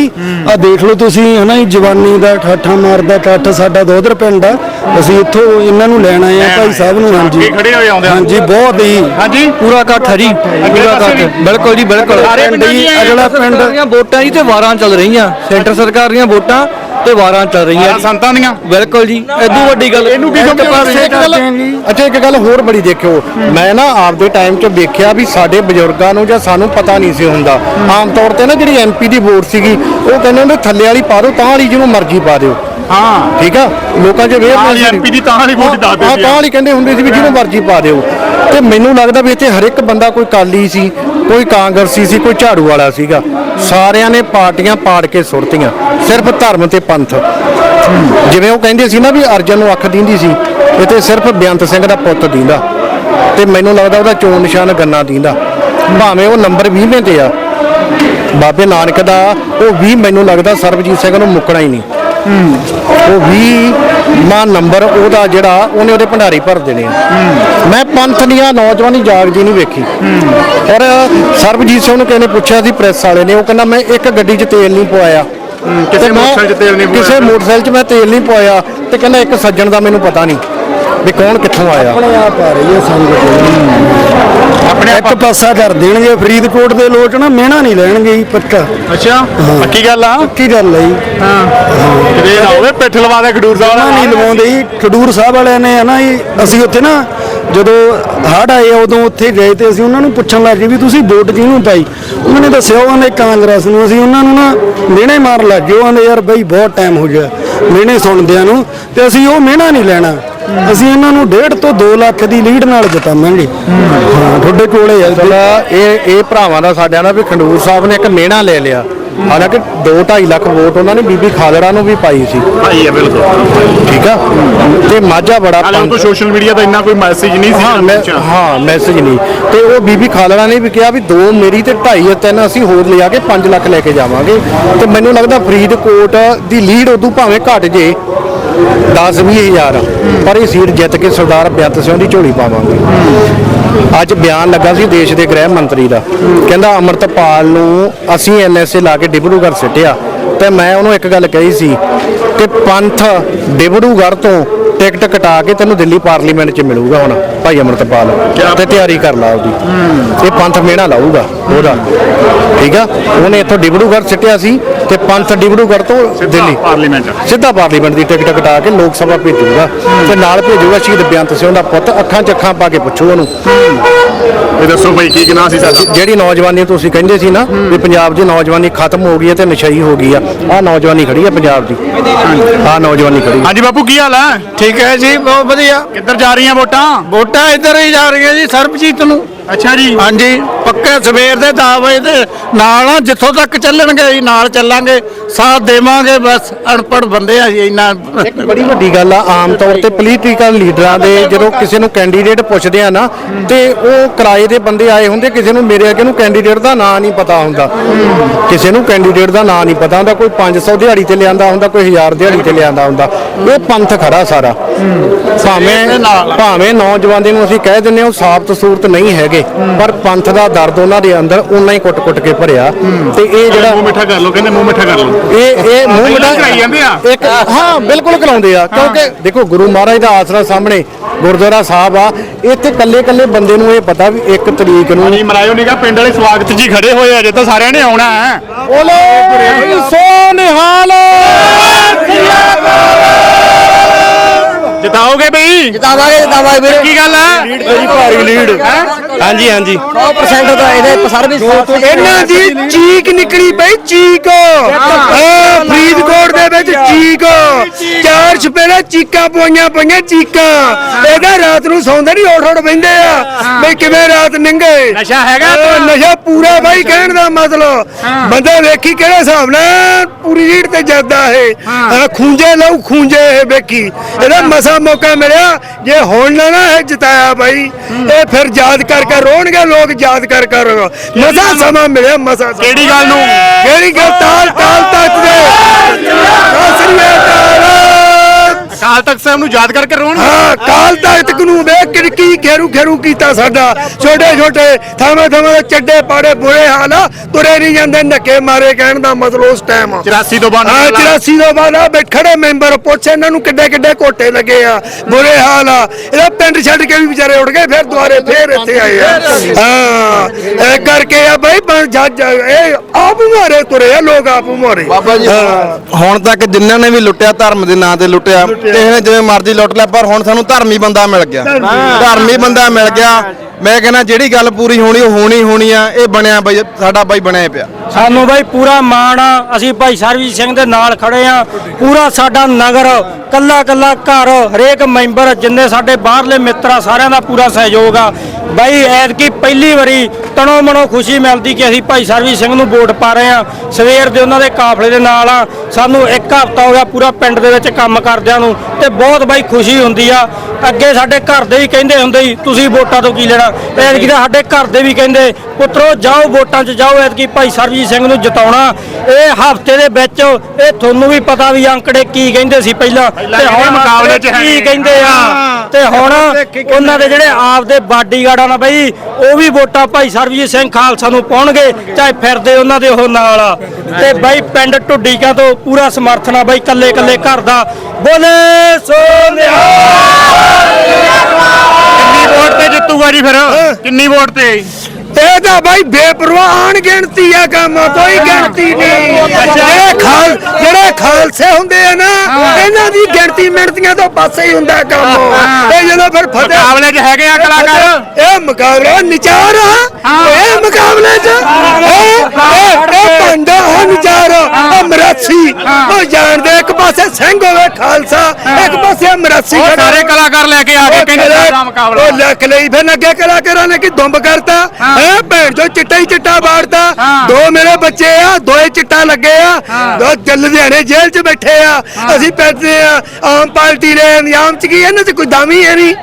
Speaker 7: ਆ ਦੇਖ ਲਓ ਤੁਸੀਂ ਹਨਾ ਜੀ ਜਵਾਨੀ ਦਾ ਠਾਠਾ ਮਾਰਦਾ ਠੱਠ ਸਾਡਾ ਦੋਧਰ ਪਿੰਡ ਆ। ਅਸੀਂ ਇੱਥੋਂ ਇਹਨਾਂ ਨੂੰ ਲੈਣ ਆਏ ਆ ਭਾਈ ਸਾਹਿਬ ਨੂੰ ਹਾਂਜੀ।
Speaker 2: ਖੜੇ ਹੋਏ ਆਉਂਦੇ।
Speaker 7: ਹਾਂਜੀ ਬਹੁਤ ਹੀ
Speaker 2: ਹਾਂਜੀ।
Speaker 7: ਪੂਰਾ ਇਕੱਠ ਹੈ ਜੀ ਪੂਰਾ ਇਕੱਠ? ਬਿਲਕੁਲ ਜੀ ਬਿਲਕੁਲ। ਪਿੰਡ ਜੀ ਅਗਲਾ ਪਿੰਡ
Speaker 5: ਵੋਟਾਂ ਜੀ ਤੇ ਵਾਰਾਂ ਚੱਲ ਰਹੀਆਂ। ਸੈਂਟਰ ਸਰਕਾਰ ਦੀਆਂ ਵੋਟਾਂ ਤੇ ਵਾਰਾਂ ਚੱਲ ਰਹੀਆਂ।
Speaker 2: ਆ ਸੰਤਾਂ ਦੀਆਂ?
Speaker 5: ਬਿਲਕੁਲ ਜੀ ਐਦੋਂ ਵੱਡੀ ਗੱਲ
Speaker 2: ਇਹਨੂੰ ਕੀ
Speaker 7: ਇੱਕ ਪਾਸੇ ਜੀ
Speaker 6: ਅੱਛਾ ਇੱਕ ਗੱਲ ਹੋਰ ਬੜੀ ਦੇਖਿਓ। ਮੈਂ ਨਾ ਆਪਦੇ ਟਾਈਮ 'ਚ ਵੇਖਿਆ ਵੀ ਸਾਡੇ ਬਜ਼ੁਰਗਾਂ ਨੂੰ ਜਾਂ ਸਾਨੂੰ ਪਤਾ ਨਹੀਂ ਸੀ ਹੁੰਦਾ। ਆਮ ਤੌਰ ਤੇ ਨਾ ਜਿਹੜੀ ਐਮਪੀ ਦੀ ਵੋਟ ਸੀਗੀ ਉਹ ਕਹਿੰਦੇ ਹੁੰਦੇ ਥੱਲੇ ਵਾਲੀ ਪਾ ਦਿਓ ਤਾਂ ਵਾਲੀ ਜਿਹਨੂੰ ਮਰਜ਼ੀ ਪਾ ਦਿਓ।
Speaker 2: ਹਾਂ।
Speaker 6: ਠੀਕ ਆ? ਲੋਕਾਂ 'ਚ ਵੇਰ
Speaker 2: ਤਾਂ ਵਾਲੀ MP ਦੀ ਤਾਂ ਵਾਲੀ ਵੋਟ ਦੱਸ ਦਿੰਦੇ ਆ।
Speaker 6: ਤਾਂ ਵਾਲੀ ਕਹਿੰਦੇ ਹੁੰਦੇ ਸੀ ਵੀ ਜਿਹਨੂੰ ਮਰਜ਼ੀ ਪਾ ਦਿਓ। ਤੇ ਮੈਨੂੰ ਲੱਗਦਾ ਵੀ ਇੱਥੇ ਹਰ ਇੱਕ ਬੰਦਾ ਕੋਈ ਕਾਲੀ ਸੀ ਕੋਈ ਕਾਂਗਰਸੀ ਸੀ ਕੋਈ ਝਾੜੂ ਵਾਲਾ ਸੀਗਾ। ਸਾਰਿਆਂ ਨੇ ਪਾਰਟੀਆਂ ਪਾੜ ਕੇ ਸੁੱਟਤੀਆਂ ਸਿਰਫ ਧਰਮ ਤੇ ਪੰਥ। ਜਿਵੇਂ ਉਹ ਕਹਿੰਦੇ ਸੀ ਨਾ ਵੀ ਅਰਜਨ ਨੂੰ ਅੱਖ ਦਿੰਦੀ ਸੀ ਇੱਥੇ ਸਿਰਫ ਬੇਅੰਤ ਸਿੰਘ ਦਾ ਪੁੱਤ ਦਿੰਦਾ। ਤੇ ਮੈਨੂੰ ਲੱਗਦਾ ਉਹਦਾ ਚੋਣ ਨਿਸ਼ਾਨ ਗੰਨਾ ਦਿੰਦਾ। ਭਾਵੇਂ ਉਹ ਨੰਬਰ 20ਵੇਂ ਤੇ ਆ ਬਾਬੇ ਨਾਨਕ ਦਾ ਉਹ ਵੀ ਮੈਨੂੰ ਲੱਗਦਾ ਸਰਬਜੀਤ ਸਿੰਘ ਨੂੰ ਮੁੱਕਣਾ ਹੀ ਨਹੀਂ। ਉਹ ਵੀ ਮਾਂ ਨੰਬਰ ਉਹਦਾ ਜਿਹੜਾ ਉਹਨੇ ਉਹਦੇ ਭੰਡਾਰੀ ਭਰ ਦੇਣੇ ਆ। ਮੈਂ ਪੰਥ ਦੀਆਂ ਨੌਜਵਾਨੀ ਜਾਗਦੀ ਨਹੀਂ ਵੇਖੀ। ਔਰ ਸਰਬਜੀਤ ਸਿੰਘ ਨੂੰ ਕਿਸੇ ਨੇ ਪੁੱਛਿਆ ਸੀ ਪ੍ਰੈਸ ਵਾਲੇ ਨੇ ਉਹ ਕਹਿੰਦਾ ਮੈਂ ਇੱਕ ਗੱਡੀ 'ਚ ਤੇਲ ਨਹੀਂ ਪਵਾਇਆ।
Speaker 2: ਕਿਸੇ
Speaker 6: ਤੇ ਮੈਂ-
Speaker 2: ਮੋਟਰਸਾਈਕਲ 'ਚ ਤੇਲ ਨਹੀਂ ਪਵਾਇਆ।
Speaker 6: ਕਿਸੇ ਮੋਟਰਸਾਈਕਲ 'ਚ ਮੈਂ ਤੇਲ ਨਹੀਂ ਪਵਾਇਆ। ਤੇ ਕਹਿੰਦਾ ਇੱਕ ਸੱਜਣ ਦਾ ਮੈਨੂੰ ਪਤਾ ਨਹੀਂ। ਵੀ ਕੌਣ ਕਿੱਥੋਂ ਆਇਆ?
Speaker 7: ਆਪਣੇ ਆਪ ਆ ਰਹੀ ਹੈ ਸੰਗਤ
Speaker 2: ਆਪਣੇ
Speaker 7: ਇੱਕ ਪਾਸਾ ਕਰ ਦੇਣਗੇ ਫਰੀਦਕੋਟ ਦੇ ਲੋਕ ਨਾ ਮਿਹਣਾ ਨਹੀਂ ਲੈਣਗੇ ਜੀ ਪੱਕਾ।
Speaker 2: ਅੱਛਾ ਪੱਕੀ ਗੱਲ ਆ?
Speaker 7: ਕੀ ਗੱਲ ਹੈ ਜੀ।
Speaker 2: ਕਿਤੇ ਨਾ ਹੋਵੇ ਪਿੱਠ ਲਵਾ ਦੇ ਖਡੂਰ ਸਾਹਿਬ
Speaker 7: ਨਾ ਨਹੀਂ ਲਵਾਉਂਦੇ ਜੀ। ਖਡੂਰ ਸਾਹਿਬ ਵਾਲਿਆਂ ਨੇ ਹੈ ਨਾ ਜੀ ਅਸੀਂ ਉੱਥੇ ਨਾ ਜਦੋਂ ਹੜ੍ਹ ਆਏ ਆ, ਉਦੋਂ ਉੱਥੇ ਗਏ ਤੇ ਅਸੀਂ ਉਹਨਾਂ ਨੂੰ ਪੁੱਛਣ ਲੱਗੇ ਵੀ ਤੁਸੀਂ ਵੋਟ ਕਿਹਨੂੰ ਪਾਈ? ਉਹਨਾਂ ਨੇ ਦੱਸਿਆ ਉਹਨਾਂ ਨੇ ਕਾਂਗਰਸ ਨੂੰ ਅਸੀਂ ਉਹਨਾਂ ਨੂੰ ਨਾ ਮਿਹਣੇ ਮਾਰ ਲੱਗੇ ਉਹ ਆਂਦੇ ਯਾਰ ਬਈ ਬਹੁਤ ਟਾਈਮ ਹੋ ਗਿਆ। ਮਿਹਣੇ ਸੁਣਦਿਆਂ ਨੂੰ ਤੇ ਅਸੀਂ ਉਹ ਮਿਹਣਾ ਨਹੀਂ ਲੈਣਾ। ਅਸੀਂ ਇਹਨਾਂ ਨੂੰ 1.5 ਤੋਂ 2 ਲੱਖ ਦੀ ਲੀਡ ਨਾਲ ਜਿਤਾਵਾਂਗੇ। ਹਾਂ, ਤੁਹਾਡੇ ਕੋਲੇ ਆ।
Speaker 6: ਜਿਹੜਾ ਇਹ ਇਹ ਭਰਾਵਾਂ ਦਾ ਸਾਡਿਆਂ ਦਾ ਵੀ ਖੰਡੂਰ ਸਾਹਿਬ ਨੇ ਇੱਕ ਮਿਹਣਾ ਲੈ ਲਿਆ। ਹਾਲਾਂਕਿ 2.5 ਲੱਖ ਵੋਟ ਉਹਨਾਂ ਨੇ ਬੀਬੀ ਖਾਲੜਾ ਨੂੰ ਵੀ ਪਾਈ ਸੀ।
Speaker 2: ਭਾਈ ਹੈ ਬਿਲਕੁਲ।
Speaker 6: ਠੀਕ ਆ? ਤੇ ਮਾਝਾ ਬੜਾ
Speaker 2: ਹਾਲੇ ਉਹ ਸੋਸ਼ਲ ਮੀਡੀਆ ਤੇ ਇੰਨਾ ਕੋਈ ਮੈਸੇਜ ਨਹੀਂ ਸੀ
Speaker 6: ਹਾਂ ਮੈਂ ਹਾਂ ਮੈਸੇਜ ਨਹੀਂ। ਤੇ ਉਹ ਬੀਬੀ ਖਾਲੜਾ ਨੇ ਵੀ ਕਿਹਾ ਵੀ ਦੋ ਮੇਰੀ ਤੇ ਢਾਈ ਤਿੰਨ ਅਸੀਂ ਹੋਰ ਲਿਆ ਕੇ 5 ਲੱਖ ਲੈ ਕੇ ਜਾਵਾਂਗੇ। ਤੇ ਮੈਨੂੰ ਲੱਗਦਾ ਫਰੀਦਕੋਟ ਦੀ ਲੀਡ ਉਦੋਂ ਭਾਵੇਂ ਘਟ ਜੇ। 10 ਹਜ਼ਾਰ। ਪਰ ਇਹ ਸੀਟ ਜਿੱਤ ਕੇ ਸਰਦਾਰ ਬੇਅੰਤ ਸਿੰਘ ਦੀ ਝੋਲੀ ਪਾਵਾਂਗੇ। ਅੱਜ ਬਿਆਨ ਲੱਗਾ ਸੀ ਦੇਸ਼ ਦੇ ਗ੍ਰਹਿ ਮੰਤਰੀ ਦਾ। ਕਹਿੰਦਾ ਅਮਰਤਪਾਲ ਨੂੰ ਅਸੀਂ ਐਨਐਸਏ ਲਾ ਕੇ ਡਿਬਰੂਗੜ੍ਹ ਸਿੱਟਿਆ। ਤੇ ਮੈਂ ਉਹਨੂੰ ਇੱਕ ਗੱਲ ਕਹੀ ਸੀ ਕਿ ਪੰਥ ਡਿਬਰੂਗੜ੍ਹ ਤੋਂ ਟਿਕਟ ਕਟਾ ਕੇ ਤੈਨੂੰ ਦਿੱਲੀ ਪਾਰਲੀਮੈਂਟ 'ਚ ਮਿਲੂਗਾ ਹੁਣ ਭਾਈ ਅਮਰਤਪਾਲ। ਤੇ ਤਿਆਰੀ ਕਰ ਲਾ ਉਹਦੀ। ਇਹ ਪੰਥ ਮੇਣਾ ਲਾਊਗਾ ਉਹਦਾ। ਠੀਕ ਆ? ਉਹਨੇ ਇੱਥੋਂ ਡਿਬਰੂਗੜ੍ਹ ਸਿੱਟਿਆ ਸੀ ਤੇ ਪੰਥ ਡਿਬਰੂਗੜ੍ਹ ਤੋਂ ਦਿੱਲੀ।
Speaker 2: ਪਾਰਲੀਮੈਂਟ।
Speaker 6: ਸਿੱਧਾ ਪਾਰਲੀਮੈਂਟ ਦੀ ਟਿਕਟ ਕਟਾ ਕੇ ਲੋਕ ਸਭਾ ਭੇਜੂਗਾ ਤੇ ਨਾਲ ਭੇਜੂਗਾ ਸ਼ਹੀਦ ਬੇਅੰਤ ਸਿੰਘ ਦਾ ਪੁੱਤ ਅੱਖਾਂ 'ਚ ਅੱਖਾਂ ਪਾ ਕੇ ਪੁੱਛੂ ਉਹਨੂੰ।
Speaker 2: ਇਹ ਦੱਸੋ ਭਾਈ ਕੀ ਗਨਾਹ ਸੀ ਸਾਡਾ
Speaker 6: ਜਿਹੜੀ ਨੌਜਵਾਨੀ ਤੁਸੀਂ ਕਹਿੰਦੇ ਸੀ ਨਾ ਵੀ ਪੰਜਾਬ ਦੀ ਨੌਜਵਾਨੀ ਖਤਮ ਹੋ ਗਈ ਹੈ ਤੇ ਨਸ਼ਈ ਹੋ ਗਈ ਆ ਆਹ ਨੌਜਵਾਨੀ ਖੜੀ ਆ ਪੰਜਾਬ ਦੀ। ਆਹ ਨੌਜਵਾਨੀ ਖੜੀ ਆ।
Speaker 2: ਹਾਂਜੀ ਬਾਪੂ ਕੀ ਹਾਲ ਹੈ?
Speaker 7: ਠੀਕ ਹੈ ਜੀ ਬਹੁਤ ਵਧੀਆ।
Speaker 2: ਕਿੱਧਰ ਜਾ ਰਹੀਆਂ ਵੋਟਾਂ?
Speaker 7: ਵੋਟਾਂ ਇੱਧਰ ਹੀ ਜਾ ਰਹੀਆਂ ਜੀ ਸਰਬਜੀਤ ਨੂੰ।
Speaker 2: ਅੱਛਾ ਜੀ।
Speaker 7: ਹਾਂਜੀ ਪੱਕੇ ਸਵੇਰ ਦੇ 10 ਵਜੇ ਦੇ ਨਾਲ ਆ ਜਿੱਥੋਂ ਤੱਕ ਚੱਲਣਗੇ ਜੀ ਨਾਲ ਚੱਲਾਂਗੇ ਸਾਥ ਦੇਵਾਂਗੇ ਬਸ ਅਨਪੜ੍ਹ ਬੰਦੇ ਆ ਜੀ ਇੰਨਾ।
Speaker 6: ਇੱਕ ਬੜੀ ਵੱਡੀ ਗੱਲ ਆ ਆਮ ਤੌਰ ਤੇ ਪੋਲੀਟੀਕਲ ਲੀਡਰਾਂ ਦੇ ਜਦੋਂ ਕਿਸੇ ਨੂੰ ਕੈਂਡੀਡੇਟ ਪੁੱਛਦੇ ਆ ਨਾ ਤੇ ਉਹ ਕਿਰਾਏ ਦੇ ਬੰਦੇ ਆਏ ਹੁੰਦੇ ਕਿਸੇ ਨੂੰ ਮੇਰੇ ਅੱਗੇ ਨੂੰ ਕੈਂਡੀਡੇਟ ਦਾ ਨਾਂ ਨਹੀਂ ਪਤਾ ਹੁੰਦਾ। ਕਿਸੇ ਨੂੰ ਕੈਂਡੀਡੇਟ ਦਾ ਨਾਂ ਨਹੀਂ ਪਤਾ ਹੁੰਦਾ ਕੋਈ 500 ਦਿਹਾੜੀ ਤੇ ਲਿਆਂਦਾ ਹੁੰਦਾ ਕੋਈ 1000 ਦਿਹਾੜੀ ਤੇ ਲਿਆਂਦਾ ਹੁੰਦਾ। ਇਹ ਪੰਥ ਖੜਾ ਸਾਰਾ। ਭਾਵੇਂ ਭਾਵੇਂ ਨੌਜਵਾਨੀ ਨੂੰ ਅਸੀਂ ਕਹਿ ਦਿੰਨੇ ਉਹ ਸਾਬਤ ਸੂਰਤ ਨਹੀਂ ਹੈਗੇ। ਪਰ ਪੰਥ ਦਾ ਦਰਦ ਉਹਨਾਂ ਦੇ ਅੰਦਰ ਉਨਾ ਹੀ ਕੁੱਟ-ਕੁੱਟ ਕੇ ਭਰਿਆ। ਤੇ ਇਹ ਜਿਹੜਾ
Speaker 2: ਮੂੰਹ ਮਿੱਠਾ ਕਰ ਲਓ ਕਹਿੰਦੇ ਮੂੰਹ ਮਿੱਠਾ ਕਰ ਲਓ।
Speaker 6: ਇਹ ਇਹ ਮੂੰਹ ਮਿਠਾ
Speaker 2: ਕਰਾਈ ਜਾਂਦੇ ਆ।
Speaker 6: ਇੱਕ ਹਾਂ ਬਿਲਕੁਲ ਕਰਾਉਂਦੇ ਆ। ਕਿਉਂਕਿ ਦੇਖੋ ਗੁਰੂ ਮਹਾਰਾਜ ਦਾ ਆਸਰਾ ਸਾਹਮਣੇ ਗੁਰਦੁਆਰਾ ਸਾਹਿਬ ਆ। ਇੱਥੇ ਕੱਲੇ ਕੱਲੇ ਬੰਦੇ ਨੂੰ ਇਹ ਪਤਾ ਵੀ ਇੱਕ ਤਰੀਕ ਨੂੰ
Speaker 2: ਨਹੀਂ ਮਰਾਇਓ ਨਿਕਾ ਪਿੰਡ ਵਾਲੇ ਸਵਾਗਤ ਜੀ ਖੜੇ ਹੋਏ ਆ ਜੇ ਤਾਂ ਸਾਰਿਆਂ ਨੇ ਆਉਣਾ ਹੈ।
Speaker 6: ਬੋਲੇ ਸੋ ਨਿਹਾਲ
Speaker 2: ਜਿਤਾਓਗੇ ਬਈ
Speaker 5: ਜਿਤਾਵਾਂਗੇ ਜਿਤਾਵਾਂਗੇ ਵੀਰੇ।
Speaker 2: ਕੀ ਗੱਲ ਹੈ
Speaker 6: ਬੜੀ ਭਾਰੀ ਲੀਡ ਹਾਂਜੀ ਹਾਂਜੀ।
Speaker 5: 100% ਤਾਂ ਇਹਦੇ ਸਰਵਿਸ
Speaker 1: ਇਹਨਾਂ ਦੀ ਚੀਕ ਨਿਕਲੀ ਪਈ ਚੀਕ। ਹਾਂ। ਫਰੀਦਕੋਟ ਦੇ ਵਿੱਚ ਚੀਕ। ਚਾਰ ਛਪੇਰੇ ਚੀਕਾਂ ਪਵਾਈਆਂ ਪਈਆਂ ਚੀਕਾਂ। ਇਹਦਾ ਰਾਤ ਨੂੰ ਸੌਂਦੇ ਨਹੀਂ ਉੱਠ ਉੱਠ ਬੈੰਦੇ ਆ। ਬਈ ਕਿਵੇਂ ਰਾਤ ਨਿੰਗੇ
Speaker 2: ਨਸ਼ਾ ਹੈਗਾ
Speaker 1: ਨਸ਼ਾ ਪੂਰਾ ਬਾਈ ਕਹਿਣ ਦਾ ਮਤਲਬ। ਬੰਦਾ ਵੇਖੀ ਕਿਹੜੇ ਹਿਸਾਬ ਨਾਲ ਪੂਰੀ ਰੀੜ ਤੇ ਜਾਂਦਾ ਇਹ। ਹਾਂ। ਖੂੰਜੇ ਲਊ ਖੂੰਜੇ ਇਹ ਵੇਖੀ। ਇਹਦਾ ਮਸਾ ਮੌਕਾ ਮਿਲਿਆ ਜੇ ਹੁਣ ਨਾ ਨਾ ਇਹ ਜਿਤਾਇਆ ਬਾਈ ਇਹ ਫਿਰ ਯਾਦ ਕਰ ਕਰ ਰੋਣਗੇ ਲੋਕ ਯਾਦ ਕਰ ਕਰ ਮਸਾ ਸਮਾਂ ਮਿਲਿਆ ਮਸਾ
Speaker 2: ਕਿਹੜੀ ਗੱਲ ਨੂੰ?
Speaker 1: ਕਿਹੜੀ ਗੱਲ? ਤਾਲ ਤਾਲ ਤੱਕ ਦੇ। ਸਤਿ ਸ੍ਰੀ ਅਕਾਲ
Speaker 2: ਤਖਤ ਸਾਹਿਬ ਨੂੰ ਯਾਦ ਕਰਕੇ ਰੋਣ।
Speaker 1: ਹਾਂ ਕਾਲ ਤਖਤ ਨੂੰ ਵੇਖ ਕਿ ਕੀ ਘੇਰੂ ਘੇਰੂ ਕੀਤਾ ਸਾਡਾ। ਛੋਟੇ ਛੋਟੇ ਥਾਵੇਂ ਥਾਵੇਂ ਦੇ ਚੱਡੇ ਪਾੜੇ ਬੁਰੇ ਹਾਲ ਆ ਤੁਰੇ ਨਹੀਂ ਜਾਂਦੇ ਨੱਕੇ ਮਾਰੇ ਕਹਿਣ ਦਾ ਮਤਲਬ ਉਸ ਟਾਈਮ
Speaker 2: 84 ਤੋਂ ਬਾਅਦ
Speaker 1: ਹਾਂ 84 ਤੋਂ ਬਾਅਦ ਆ ਖੜੇ ਮੈਂਬਰ ਪੁੱਛ ਇਹਨਾਂ ਨੂੰ ਕਿੱਡੇ ਕਿੱਡੇ ਕੋਟੇ ਲੱਗੇ ਆ ਬੁਰੇ ਹਾਲ ਆ। ਇਹਦਾ ਪਿੰਡ ਛੱਡ ਕੇ ਵੀ ਵਿਚਾਰੇ ਉੱਡ ਗਏ ਫਿਰ ਦੁਆਰੇ ਫੇਰ ਇੱਥੇ ਆਏ ਆ। ਹਾਂ ਇਹ ਕਰਕੇ ਆ ਬਈ ਜੱਜ ਇਹ ਆਪ ਮਾਰੇ ਤੁਰੇ ਆ ਲੋਕ ਆਪ ਮਾਰੇ।
Speaker 3: ਬਾਬਾ ਜੀ ਹੁਣ ਤੱਕ ਜਿਨ੍ਹਾਂ ਨੇ ਵੀ ਲੁੱਟਿਆ ਧਰਮ ਦੇ ਨਾਂ ਤੇ ਲੁੱਟਿਆ। ਕਿਸੇ ਨੇ ਜਿਵੇਂ ਮਰਜ਼ੀ ਲੁੱਟ ਲਿਆ ਪਰ ਹੁਣ ਸਾਨੂੰ ਧਰਮੀ ਬੰਦਾ ਮਿਲ ਗਿਆ। ਧਰਮੀ ਬੰਦਾ। ਮਿਲ ਗਿਆ। ਮੈਂ ਕਹਿੰਦਾ ਜਿਹੜੀ ਗੱਲ ਪੂਰੀ ਹੋਣੀ, ਉਹ ਹੋਣੀ ਹੋਣੀ ਆ, ਇਹ ਬਣਿਆ ਬਈ, ਸਾਡਾ ਬਾਈ ਬਣਿਆ ਪਿਆ।
Speaker 4: ਸਾਨੂੰ ਬਾਈ ਪੂਰਾ ਮਾਣ ਆ, ਅਸੀਂ ਭਾਈ ਸਰਬਜੀਤ ਸਿੰਘ ਦੇ ਨਾਲ ਖੜੇ ਆ। ਪੂਰਾ ਸਾਡਾ ਨਗਰ, ਕੱਲਾ ਕੱਲਾ ਘਰ, ਹਰੇਕ ਮੈਂਬਰ, ਜਿੰਨੇ ਸਾਡੇ ਬਾਹਰਲੇ ਮਿੱਤਰ ਆ, ਸਾਰਿਆਂ ਦਾ ਪੂਰਾ ਸਹਿਯੋਗ ਆ। ਬਾਈ ਐਤਕੀ ਪਹਿਲੀ ਵਾਰੀ ਤਣੋ ਮਨੋ ਖੁਸ਼ੀ ਮਿਲਦੀ ਕਿ ਅਸੀਂ ਭਾਈ ਸਰਬਜੀਤ ਸਿੰਘ ਨੂੰ ਵੋਟ ਪਾ ਰਹੇ ਆ। ਸਵੇਰ ਦੇ ਉਹਨਾਂ ਦੇ ਕਾਫਲੇ ਦੇ ਨਾਲ ਆ। ਸਾਨੂੰ ਇੱਕ ਹਫ਼ਤਾ ਹੋ ਗਿਆ ਪੂਰਾ ਪਿੰਡ ਦੇ ਵਿੱਚ ਕੰਮ ਕਰਦਿਆਂ ਨੂੰ ਤੇ ਬਹੁਤ ਬਾਈ ਖੁਸ਼ੀ ਹੁੰਦੀ ਆ। ਅੱਗੇ ਸਾਡੇ ਘਰ ਦੇ ਹੀ ਕਹਿੰਦੇ ਹੁੰਦੇ ਸੀ, ਤੁਸੀਂ ਵੋਟਾਂ ਤੋਂ ਕੀ ਲੈਣਾ? ਐਤਕੀ ਤਾਂ ਸਾਡੇ ਘਰ ਦੇ ਵੀ ਕਹਿੰਦੇ ਪੁੱਤਰੋ ਜਾਓ ਵੋਟਾਂ 'ਚ ਜਾਓ ਐਤਕੀ ਭਾਈ ਸਰਬਜੀਤ ਸਿੰਘ ਨੂੰ ਜਿਤਾਉਣਾ। ਇਹ ਹਫ਼ਤੇ ਦੇ ਵਿੱਚ ਇਹ ਤੁਹਾਨੂੰ ਵੀ ਪਤਾ ਵੀ ਅੰਕੜੇ ਕੀ ਕਹਿੰਦੇ ਸੀ ਪਹਿਲਾਂ। ਤੇ ਹੁਣ
Speaker 2: ਮੁਕਾਬਲੇ 'ਚ
Speaker 4: ਕੀ। ਕਹਿੰਦੇ ਆ? ਤੇ ਹੁਣ ਉਹਨਾਂ ਦੇ ਜਿਹੜੇ ਆਪ ਦੇ ਬਾਡੀਗਾਰਡਾਂ ਨਾਲ ਬਈ ਉਹ ਵੀ ਵੋਟਾਂ ਭਾਈ ਸਰਬਜੀਤ ਸਿੰਘ ਖਾਲਸਾ ਨੂੰ ਪਾਉਣਗੇ ਚਾਹੇ ਫਿਰਦੇ ਉਹਨਾਂ ਦੇ ਉਹ ਨਾਲ ਆ। ਤੇ ਬਾਈ ਪਿੰਡ ਢੁੱਡੀਕਾਂ ਤੋਂ ਪੂਰਾ ਸਮਰਥਨ ਆ ਬਾਈ ਕੱਲੇ ਕੱਲੇ ਘਰ ਦਾ। ਬੋਲੇ ਸੋ
Speaker 2: ਕਿੰਨੀ ਜੀ ਫਿਰ ਕਿੰਨੀ ਵੋਟ ਤੇ
Speaker 1: ਇਹ ਤਾਂ ਬਾਈ ਬੇਪਰਵਾਹ ਅਣਗਿਣਤੀ ਆ ਕੰਮ ਕੋਈ ਗਿਣਤੀ ਨਹੀਂ। ਜਿਹੜੇ ਖਾਲ ਜਿਹੜੇ ਖਾਲਸੇ ਹੁੰਦੇ ਆ ਨਾ ਇਹਨਾਂ ਦੀ ਗਿਣਤੀ ਮਿਣਤੀਆਂ ਤੋਂ ਪਾਸੇ ਹੀ ਹੁੰਦਾ ਕੰਮ। ਇਹ ਜਦੋਂ ਫਿਰ ਫਤਿਹ
Speaker 2: ਮੁਕਾਬਲੇ 'ਚ ਹੈਗੇ ਆ ਕਲਾਕਾਰ।
Speaker 1: ਇਹ ਮੁਕਾਬਲਾ ਨਿਚਾਰ ਆ। ਇਹ ਮੁਕਾਬਲੇ ਚ ਇਹ ਇਹ ਇਹ ਪੰਡਾ ਹੈ ਨਿਚਾਰ। ਉਹ ਮਰਾਸੀ। ਉਹ ਜਾਣਦੇ ਇੱਕ ਪਾਸੇ ਸਿੰਘ ਹੋਵੇ ਖਾਲਸਾ ਇੱਕ ਪਾਸੇ ਮਰਾਸੀ
Speaker 2: ਸਾਰੇ ਕਲਾਕਾਰ ਲੈ ਕੇ ਆ ਗਏ ਕਹਿੰਦੇ ਮੁਕਾਬਲਾ।
Speaker 1: ਉਹ ਲੱਖ ਲਈ ਫਿਰ ਅੱਗੇ ਕਲਾਕਾਰਾਂ ਨੇ ਕੀ ਦੁੰਬ ਕਰਤਾ। ਹੈ? ਭੈਣ ਚੋ ਚਿੱਟਾ ਹੀ ਚਿੱਟਾ ਬਾੜਤਾ ਦੋ ਮੇਰੇ ਬੱਚੇ ਆ ਦੋਏ ਚਿੱਟਾ ਲੱਗੇ ਆ। ਦੋ ਚੱਲ ਲੁਧਿਆਣੇ ਜੇਲ੍ਹ 'ਚ ਬੈਠੇ ਆ। ਅਸੀਂ ਪੈਦੇ ਆ ਆਮ ਪਾਰਟੀ ਦੇ ਨਿਯਮ 'ਚ ਕੀ ਇਹਨਾਂ 'ਚ ਕੋਈ ਦਾਮੀ ਹੈ ਨਹੀਂ।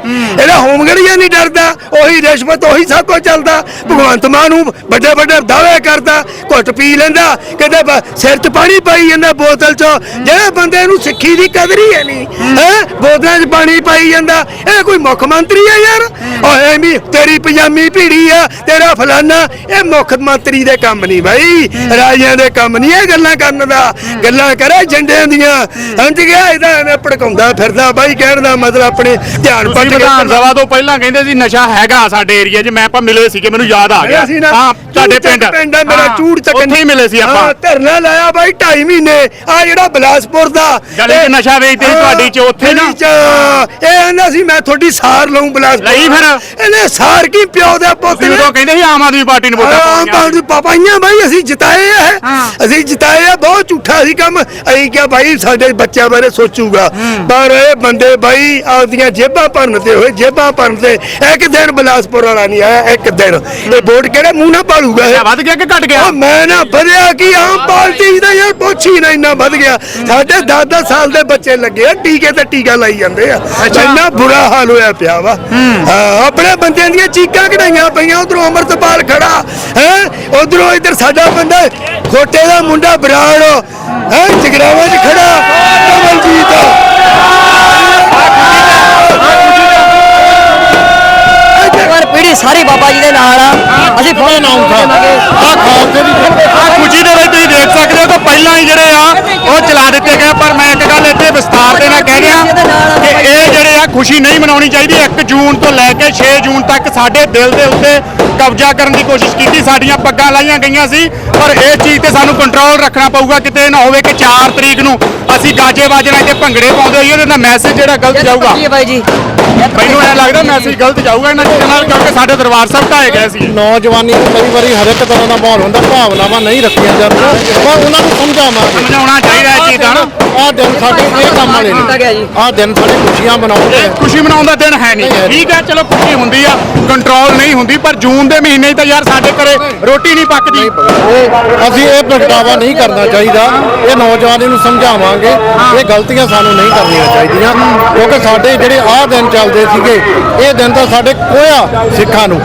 Speaker 1: ਇਹਦਾ ਹੋਮਗੜੀਆਂ ਨਹੀਂ ਡਰਦਾ। ਉਹੀ ਰਿਸ਼ਵਤ ਉਹੀ ਸਭ ਕੁਝ ਚੱਲਦਾ। ਭਗਵੰਤ ਮਾਨ ਨੂੰ ਵੱਡੇ ਵੱਡੇ ਦਾਅਵੇ ਕਰਦਾ ਘੁੱਟ ਪੀ ਲੈਂਦਾ ਬ- ਸਿਰ 'ਚ ਪਾਣੀ ਪਾਈ ਜਾਂਦਾ ਬੋਤਲ 'ਚ। ਜਿਹੜੇ ਬੰਦੇ ਨੂੰ ਸਿੱਖੀ ਦੀ ਕਦਰ ਹੀ ਹੈ ਨਹੀਂ ਹੈ। ਬੋਤਲਾਂ 'ਚ ਪਾਣੀ ਪਾਈ ਜਾਂਦਾ। ਇਹ ਕੋਈ ਮੁੱਖ ਮੰਤਰੀ ਆ ਯਾਰ? ਓਏ ਵੀ ਤੇਰੀ ਪਜਾਮੀ ਭੀੜੀ ਆ ਤੇਰਾ ਫਲਾਨਾ ਇਹ ਮੁੱਖ ਮੰਤਰੀ ਦੇ ਕੰਮ ਨਹੀਂ ਬਾਈ ਰਾਜਿਆਂ ਦੇ ਕੰਮ ਨਹੀਂ ਇਹ ਗੱਲਾਂ ਕਰਨ ਦਾ ਗੱਲਾਂ ਕਰੇ ਝੰਡਿਆਂ ਦੀਆਂ। ਸਮਝ ਗਿਆ? ਇਹਦਾ ਐਵੇਂ ਭੜਕਾਉਂਦਾ ਫਿਰਦਾ ਬਾਈ ਕਹਿਣ ਦਾ ਮਤਲਬ ਆਪਣੇ ਧਿਆਨ ਪੱਟ
Speaker 2: ਵਿਧਾਨ ਸਭਾ ਤੋਂ ਪਹਿਲਾਂ ਕਹਿੰਦੇ ਸੀ ਨਸ਼ਾ ਹੈਗਾ ਸਾਡੇ ਏਰੀਆ 'ਚ ਮੈਂ ਆਪਾਂ ਮਿਲੇ ਸੀਗੇ ਮੈਨੂੰ ਯਾਦ ਆ ਗਿਆ। ਹਾਂ ਤੁਹਾਡੇ ਪਿੰਡ।
Speaker 1: ਆ ਮੇਰਾ ਚੂੜ ਚੱਕ
Speaker 2: ਉੱਥੇ ਮਿਲੇ ਸੀ ਆਪਾਂ।
Speaker 1: ਧਰਨਾ ਲਾਇਆ ਬਾਈ 2.5 ਮਹੀਨੇ। ਆ ਜਿਹੜਾ ਬਲਾਸਪੁਰ ਦਾ
Speaker 2: ਗਲੀ 'ਚ ਨਸ਼ਾ ਵੇਚਦੇ ਸੀ ਤੁਹਾਡੀ 'ਚ ਉੱਥੇ ਨਾ।
Speaker 1: ਇਹ ਕਹਿੰਦਾ ਸੀ ਮੈਂ ਤੁਹਾਡੀ ਸਾਰ ਲਊਂ ਬਲਾਸਪੁਰ
Speaker 2: ਲਈ ਫਿਰ?
Speaker 1: ਇਹਨੇ ਸਾਰ ਕੀ ਪਿਓ ਦੇ ਪੁੱਤ ਨੇ?
Speaker 2: ਉਦੋਂ ਕਹਿੰਦੇ ਸੀ ਆਮ ਆਦਮੀ ਪਾਰਟੀ ਨੂੰ ਵੋਟਾਂ
Speaker 1: ਆਮ
Speaker 2: ਪਾਉਣੀਆਂ।
Speaker 1: ਪਾਰਟੀ ਪਾਪਾਈਆਂ ਬਾਈ ਅਸੀਂ ਜਿਤਾਏ ਆ। ਅਸੀਂ ਜਿਤਾਏ ਆ ਬਹੁਤ ਝੂਠਾ ਸੀ ਕੰਮ। ਅਸੀਂ ਕਿਹਾ ਬਾਈ ਸਾਡੇ ਬੱਚਿਆਂ ਬਾਰੇ ਸੋਚੂਗਾ। ਪਰ ਇਹ ਬੰਦੇ ਬਾਈ ਆਪਦੀਆਂ ਜੇਬਾਂ ਭਰਨ ਤੇ ਹੋਏ ਜੇਬਾਂ ਭਰਨ ਤੇ ਇੱਕ ਦਿਨ ਬਲਾਸਪੁਰ ਵਾਲਾ ਨਹੀਂ ਆਇਆ ਇੱਕ ਦਿਨ। ਇਹ ਵੋਟ ਕਿਹੜੇ ਮੂੰਹ ਨਾਲ ਪਾਲੂਗਾ ਇਹ?
Speaker 2: ਵੱਧ ਗਿਆ ਕਿ ਘਟ ਗਿਆ?
Speaker 1: ਉਹ ਮੈਂ ਨਾ ਵਧਿਆ ਕਿ ਆਮ ਪਾਰਟੀ ਦਾ ਯਾਰ ਪੁੱਛੀ ਨਾ ਇੰਨਾ ਵੱਧ ਗਿਆ। ਸਾਡੇ 10-10 ਸਾਲ ਦੇ ਬੱਚੇ ਲੱਗੇ ਆ ਟੀਕੇ ਤੇ ਟੀਕਾ ਲਾਈ ਜਾਂਦੇ ਆ। ਇੰਨਾ ਬੁਰਾ ਹਾਲ ਹੋਇਆ ਪਿਆ ਵਾ। ਹਾਂ ਆਪਣੇ ਬੰਦਿਆਂ ਦੀਆਂ ਚੀਕਾਂ ਕਢਾਈਆਂ ਪਈਆਂ ਉਧਰੋਂ ਅਮਰਤਪਾਲ ਖੜਾ ਹੈ? ਉਧਰੋਂ ਇੱਧਰ ਸਾਡਾ ਬੰਦਾ ਖੋਟੇ ਦਾ ਮੁੰਡਾ ਬਰਾੜ ਹੈ? ਜਗਰਾਵਾਂ 'ਚ ਖੜਾ ਕਮਲਜੀਤ।
Speaker 5: ਪੀੜੀ ਸਾਰੀ ਬਾਬਾ ਜੀ ਦੇ ਨਾਲ ਆ। ਅਸੀਂ ਫੋਨ ਨਾਮ
Speaker 2: ਆ ਖਾਲਸੇ ਦੀ ਆ ਖੁਸ਼ੀ ਦੇ ਵਿੱਚ ਤੁਸੀਂ ਦੇਖ ਸਕਦੇ ਹੋ ਕਿ ਪਹਿਲਾਂ ਹੀ ਜਿਹੜੇ ਆ ਉਹ ਚਲਾ ਦਿੱਤੇ ਗਏ ਪਰ ਮੈਂ ਇੱਕ ਗੱਲ ਇੱਥੇ ਵਿਸਤਾਰ ਦੇ ਨਾਲ ਕਹਿ ਰਿਹਾ ਕਿ ਇਹ ਜਿਹੜੇ ਆ ਖੁਸ਼ੀ ਨਹੀਂ ਮਨਾਉਣੀ ਚਾਹੀਦੀ। 1 ਜੂਨ ਤੋਂ ਲੈ ਕੇ 6 ਜੂਨ ਤੱਕ ਸਾਡੇ ਦਿਲ ਦੇ ਉੱਤੇ ਕਬਜ਼ਾ ਕਰਨ ਦੀ ਕੋਸ਼ਿਸ਼ ਕੀਤੀ। ਸਾਡੀਆਂ ਪੱਗਾਂ ਲਾਈਆਂ ਗਈਆਂ ਸੀ। ਪਰ ਇਹ ਚੀਜ਼ ਤੇ ਸਾਨੂੰ ਕੰਟਰੋਲ ਰੱਖਣਾ ਪਊਗਾ। ਕਿਤੇ ਨਾ ਹੋਵੇ ਕਿ 4 ਤਰੀਕ ਨੂੰ ਅਸੀਂ ਗਾਜੇ ਵਾਜਣਾ ਤੇ ਭੰਗੜੇ ਪਾਉਂਦੇ ਹੋਈਏ ਉਹਦੇ ਮੈਸੇਜ ਜਿਹੜਾ ਗਲਤ ਜਾਊਗਾ।
Speaker 5: ਜੀ ਬਾਈ ਜੀ।
Speaker 2: ਮੈਨੂੰ ਇਹ ਲੱਗਦਾ ਮੈਸੇਜ ਗਲਤ ਜਾਊਗਾ ਇਹਨਾਂ ਚੀਜ਼ਾਂ ਨਾਲ ਕਿਉਂਕਿ ਸਾਡੇ ਦਰਬਾਰ ਸਾਹਿਬ ਢਾਏ ਗਏ ਸੀ।
Speaker 6: ਨੌਜਵਾਨੀ ਨੂੰ ਕਈ ਵਾਰੀ ਹਰ ਇੱਕ ਤਰ੍ਹਾਂ ਦਾ ਮਾਹੌਲ ਹੁੰਦਾ ਭਾਵਨਾਵਾਂ ਨਹੀਂ ਰੱਖੀਆਂ ਜਾਂਦੀਆਂ ਪਰ ਉਹਨਾਂ ਨੂੰ ਸਮਝਾਵਾਂਗੇ
Speaker 2: ਸਮਝਾਉਣਾ ਚਾਹੀਦਾ ਇਹ ਚੀਜ਼ ਨਾ।
Speaker 6: ਆਹ ਦਿਨ ਸਾਡੇ ਇਹ ਕੰਮ ਵਾਲੇ। ਨੇ। ਆਹ ਦਿਨ ਸਾਡੇ ਖੁਸ਼ੀਆਂ ਮਨਾਉਣ ਦੇ
Speaker 2: ਖੁਸ਼ੀ ਮਨਾਉਣ ਦਾ ਦਿਨ ਹੈ ਨਹੀਂ। ਠੀਕ ਹੈ ਚਲੋ ਖੁਸ਼ੀ ਹੁੰਦੀ ਆ ਕੰਟਰੋਲ ਨਹੀਂ ਹੁੰਦੀ ਪਰ ਜੂਨ ਦੇ ਮਹੀਨੇ ਤਾਂ ਯਾਰ ਸਾਡੇ ਘਰੇ ਰੋਟੀ ਨਹੀਂ ਪੱਕਦੀ।
Speaker 6: ਅਸੀਂ ਇਹ ਪ੍ਰਗਟਾਵਾ ਨਹੀਂ ਕਰਨਾ ਚਾਹੀਦਾ। ਇਹ ਨੌਜਵਾਨੀ ਨੂੰ ਸਮਝਾਵਾਂਗੇ। ਇਹ ਗਲਤੀਆਂ ਸਾਨੂੰ ਨਹੀਂ ਕਰਨੀਆਂ ਚਾਹੀਦੀਆਂ ਕਿਉਂਕਿ ਸਾਡੇ ਜਿਹੜੇ ਆਹ ਦਿਨ ਚੱਲਦੇ ਸੀਗੇ। ਇਹ ਦਿਨ ਤਾਂ ਸਾਡੇ ਕੋਇਆ ਸਿੱਖਾਂ ਨੂੰ।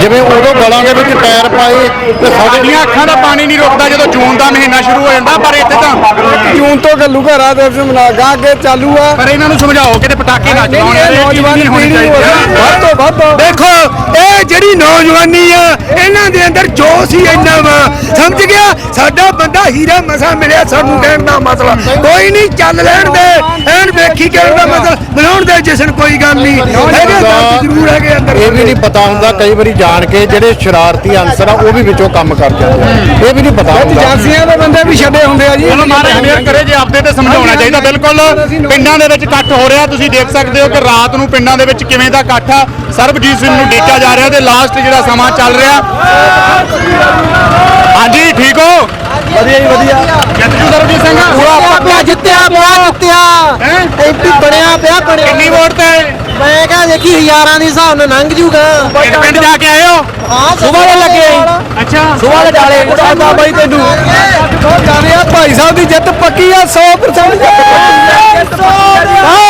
Speaker 6: ਜਿਵੇਂ ਉਦੋਂ ਗਲਾਂ ਦੇ ਵਿੱਚ ਟਾਇਰ ਪਾਏ ਤੇ ਸਾਡੇ
Speaker 2: ਸਾਡੀਆਂ ਅੱਖਾਂ ਦਾ ਪਾਣੀ ਨਹੀਂ ਰੁਕਦਾ ਜਦੋਂ ਜੂਨ ਦਾ ਮਹੀਨਾ ਸ਼ੁਰੂ ਹੋ ਜਾਂਦਾ ਪਰ ਇੱਥੇ ਤਾਂ
Speaker 7: ਜੂਨ ਤੋਂ ਗੱਲੂ ਘਰਾ ਦਿਵਸ ਮਨਾ ਗਾ ਅੱਗੇ ਚਾਲੂ ਆ।
Speaker 2: ਪਰ ਇਹਨਾਂ ਨੂੰ ਸਮਝਾਓ ਕਿ ਤੇ ਪਟਾਕੇ ਨਾ ਚਲਾਉਣ
Speaker 7: ਨੌਜਵਾਨੀ
Speaker 2: ਹੋਣੀ ਚਾਹੀਦੀ।
Speaker 7: ਵੱਧ ਤੋਂ ਵੱਧ।
Speaker 1: ਦੇਖੋ ਇਹ ਜਿਹੜੀ ਨੌਜਵਾਨੀ ਆ ਇਹਨਾਂ ਦੇ ਅੰਦਰ ਜੋਸ਼ ਹੀ ਇੰਨਾ ਵਾ। ਸਮਝ ਗਿਆ? ਸਾਡਾ ਬੰਦਾ ਹੀਰਾ ਮਸਾ ਮਿਲਿਆ ਸਾਨੂੰ ਕਹਿਣ ਦਾ ਮਸਲਾ ਕੋਈ ਨਹੀਂ ਚੱਲ ਲੈਣ ਦੇ। ਐਨ ਵੇਖੀ ਕਹਿਣ ਦਾ ਮਸਲਾ ਬਣਾਉਣ ਦੇ ਜਸ਼ਨ ਕੋਈ ਗੱਲ ਨਹੀਂ। ਹੈਗੇ ਦਰਦ ਜ਼ਰੂਰ ਹੈਗੇ ਅੰਦਰ।
Speaker 6: ਇਹ ਵੀ ਨਹੀਂ ਪਤਾ ਹੁੰਦਾ ਕਈ ਵਾਰੀ ਜਾਣ ਕੇ ਜਿਹੜੇ ਸ਼ਰਾਰਤੀ ਅਨਸਰ ਆ ਉਹ ਵੀ ਵਿੱਚੋਂ ਕੰਮ ਕਰ ਜਾਂਦੇ ਆ। ਇਹ ਵੀ ਨਹੀਂ ਪਤਾ ਹੁੰਦਾ।
Speaker 7: ਏਜੰਸੀਆਂ ਦੇ ਬੰਦੇ ਵੀ ਛੱਡੇ ਹੁੰਦੇ ਆ ਜੀ।
Speaker 2: ਚਲੋ ਮਹਾਰਾਜ ਮਿਹਰ ਕਰੇ ਜੇ ਆਪਦੇ ਤੇ ਸਮਝਾਉਣਾ ਚਾਹੀਦਾ ਬਿਲਕੁਲ। ਪਿੰਡਾਂ ਦੇ ਵਿੱਚ ਇਕੱਠ ਹੋ ਰਿਹਾ ਤੁਸੀਂ ਦੇਖ ਸਕਦੇ ਹੋ ਕਿ ਰਾਤ ਨੂੰ ਪਿੰਡਾਂ ਦੇ ਵਿੱਚ ਕਿਵੇਂ ਦਾ ਇਕੱਠ ਆ। ਸਰਬਜੀਤ ਸਿੰਘ ਨੂੰ ਡੀਕਿਆ ਜਾ ਰਿਹਾ ਤੇ ਲਾਸਟ ਜਿਹੜਾ ਸਮਾਂ ਚੱਲ ਰਿਹਾ। ਹਾਂਜੀ ਠੀਕ ਹੋ?
Speaker 7: ਵਧੀਆ ਜੀ ਵਧੀਆ।
Speaker 2: ਜਿੱਤ ਜੂ ਸਰਬਜੀਤ ਸਿੰਘ
Speaker 5: ਪਿਆ ਜਿੱਤਿਆ ਪਿਆ ਜਿੱਤਿਆ।
Speaker 2: ਹੈਂ?
Speaker 5: ਐਮਪੀ ਬਣਿਆ ਪਿਆ ਬਣਿਆ
Speaker 2: ਕਿੰਨੀ ਵੋਟ ਤੇ?
Speaker 5: ਮੈਂ ਕਹਾਂ ਦੇਖੀ ਹਜ਼ਾਰਾਂ ਦੇ ਹਿਸਾਬ ਨਾਲ ਲੰਘ ਜੂਗਾ।
Speaker 2: ਪਿੰਡ ਜਾ ਕੇ ਆਏ ਹੋ?
Speaker 5: ਹਾਂ ਸੁਬਾਹ ਦੇ ਲੱਗੇ
Speaker 2: ਅੱਛਾ।
Speaker 5: ਸੁਬਾਹ ਦੇ ਡਾਲੇ
Speaker 7: ਦੱਸਦਾ ਬਾਈ ਤੈਨੂੰ। ਬਹੁਤ ਜਾਣੇ ਆ ਭਾਈ ਸਾਹਿਬ ਦੀ ਜਿੱਤ ਪੱਕੀ ਆ 100% ਜਿੱਤ ਪੱਕੀ ਆ।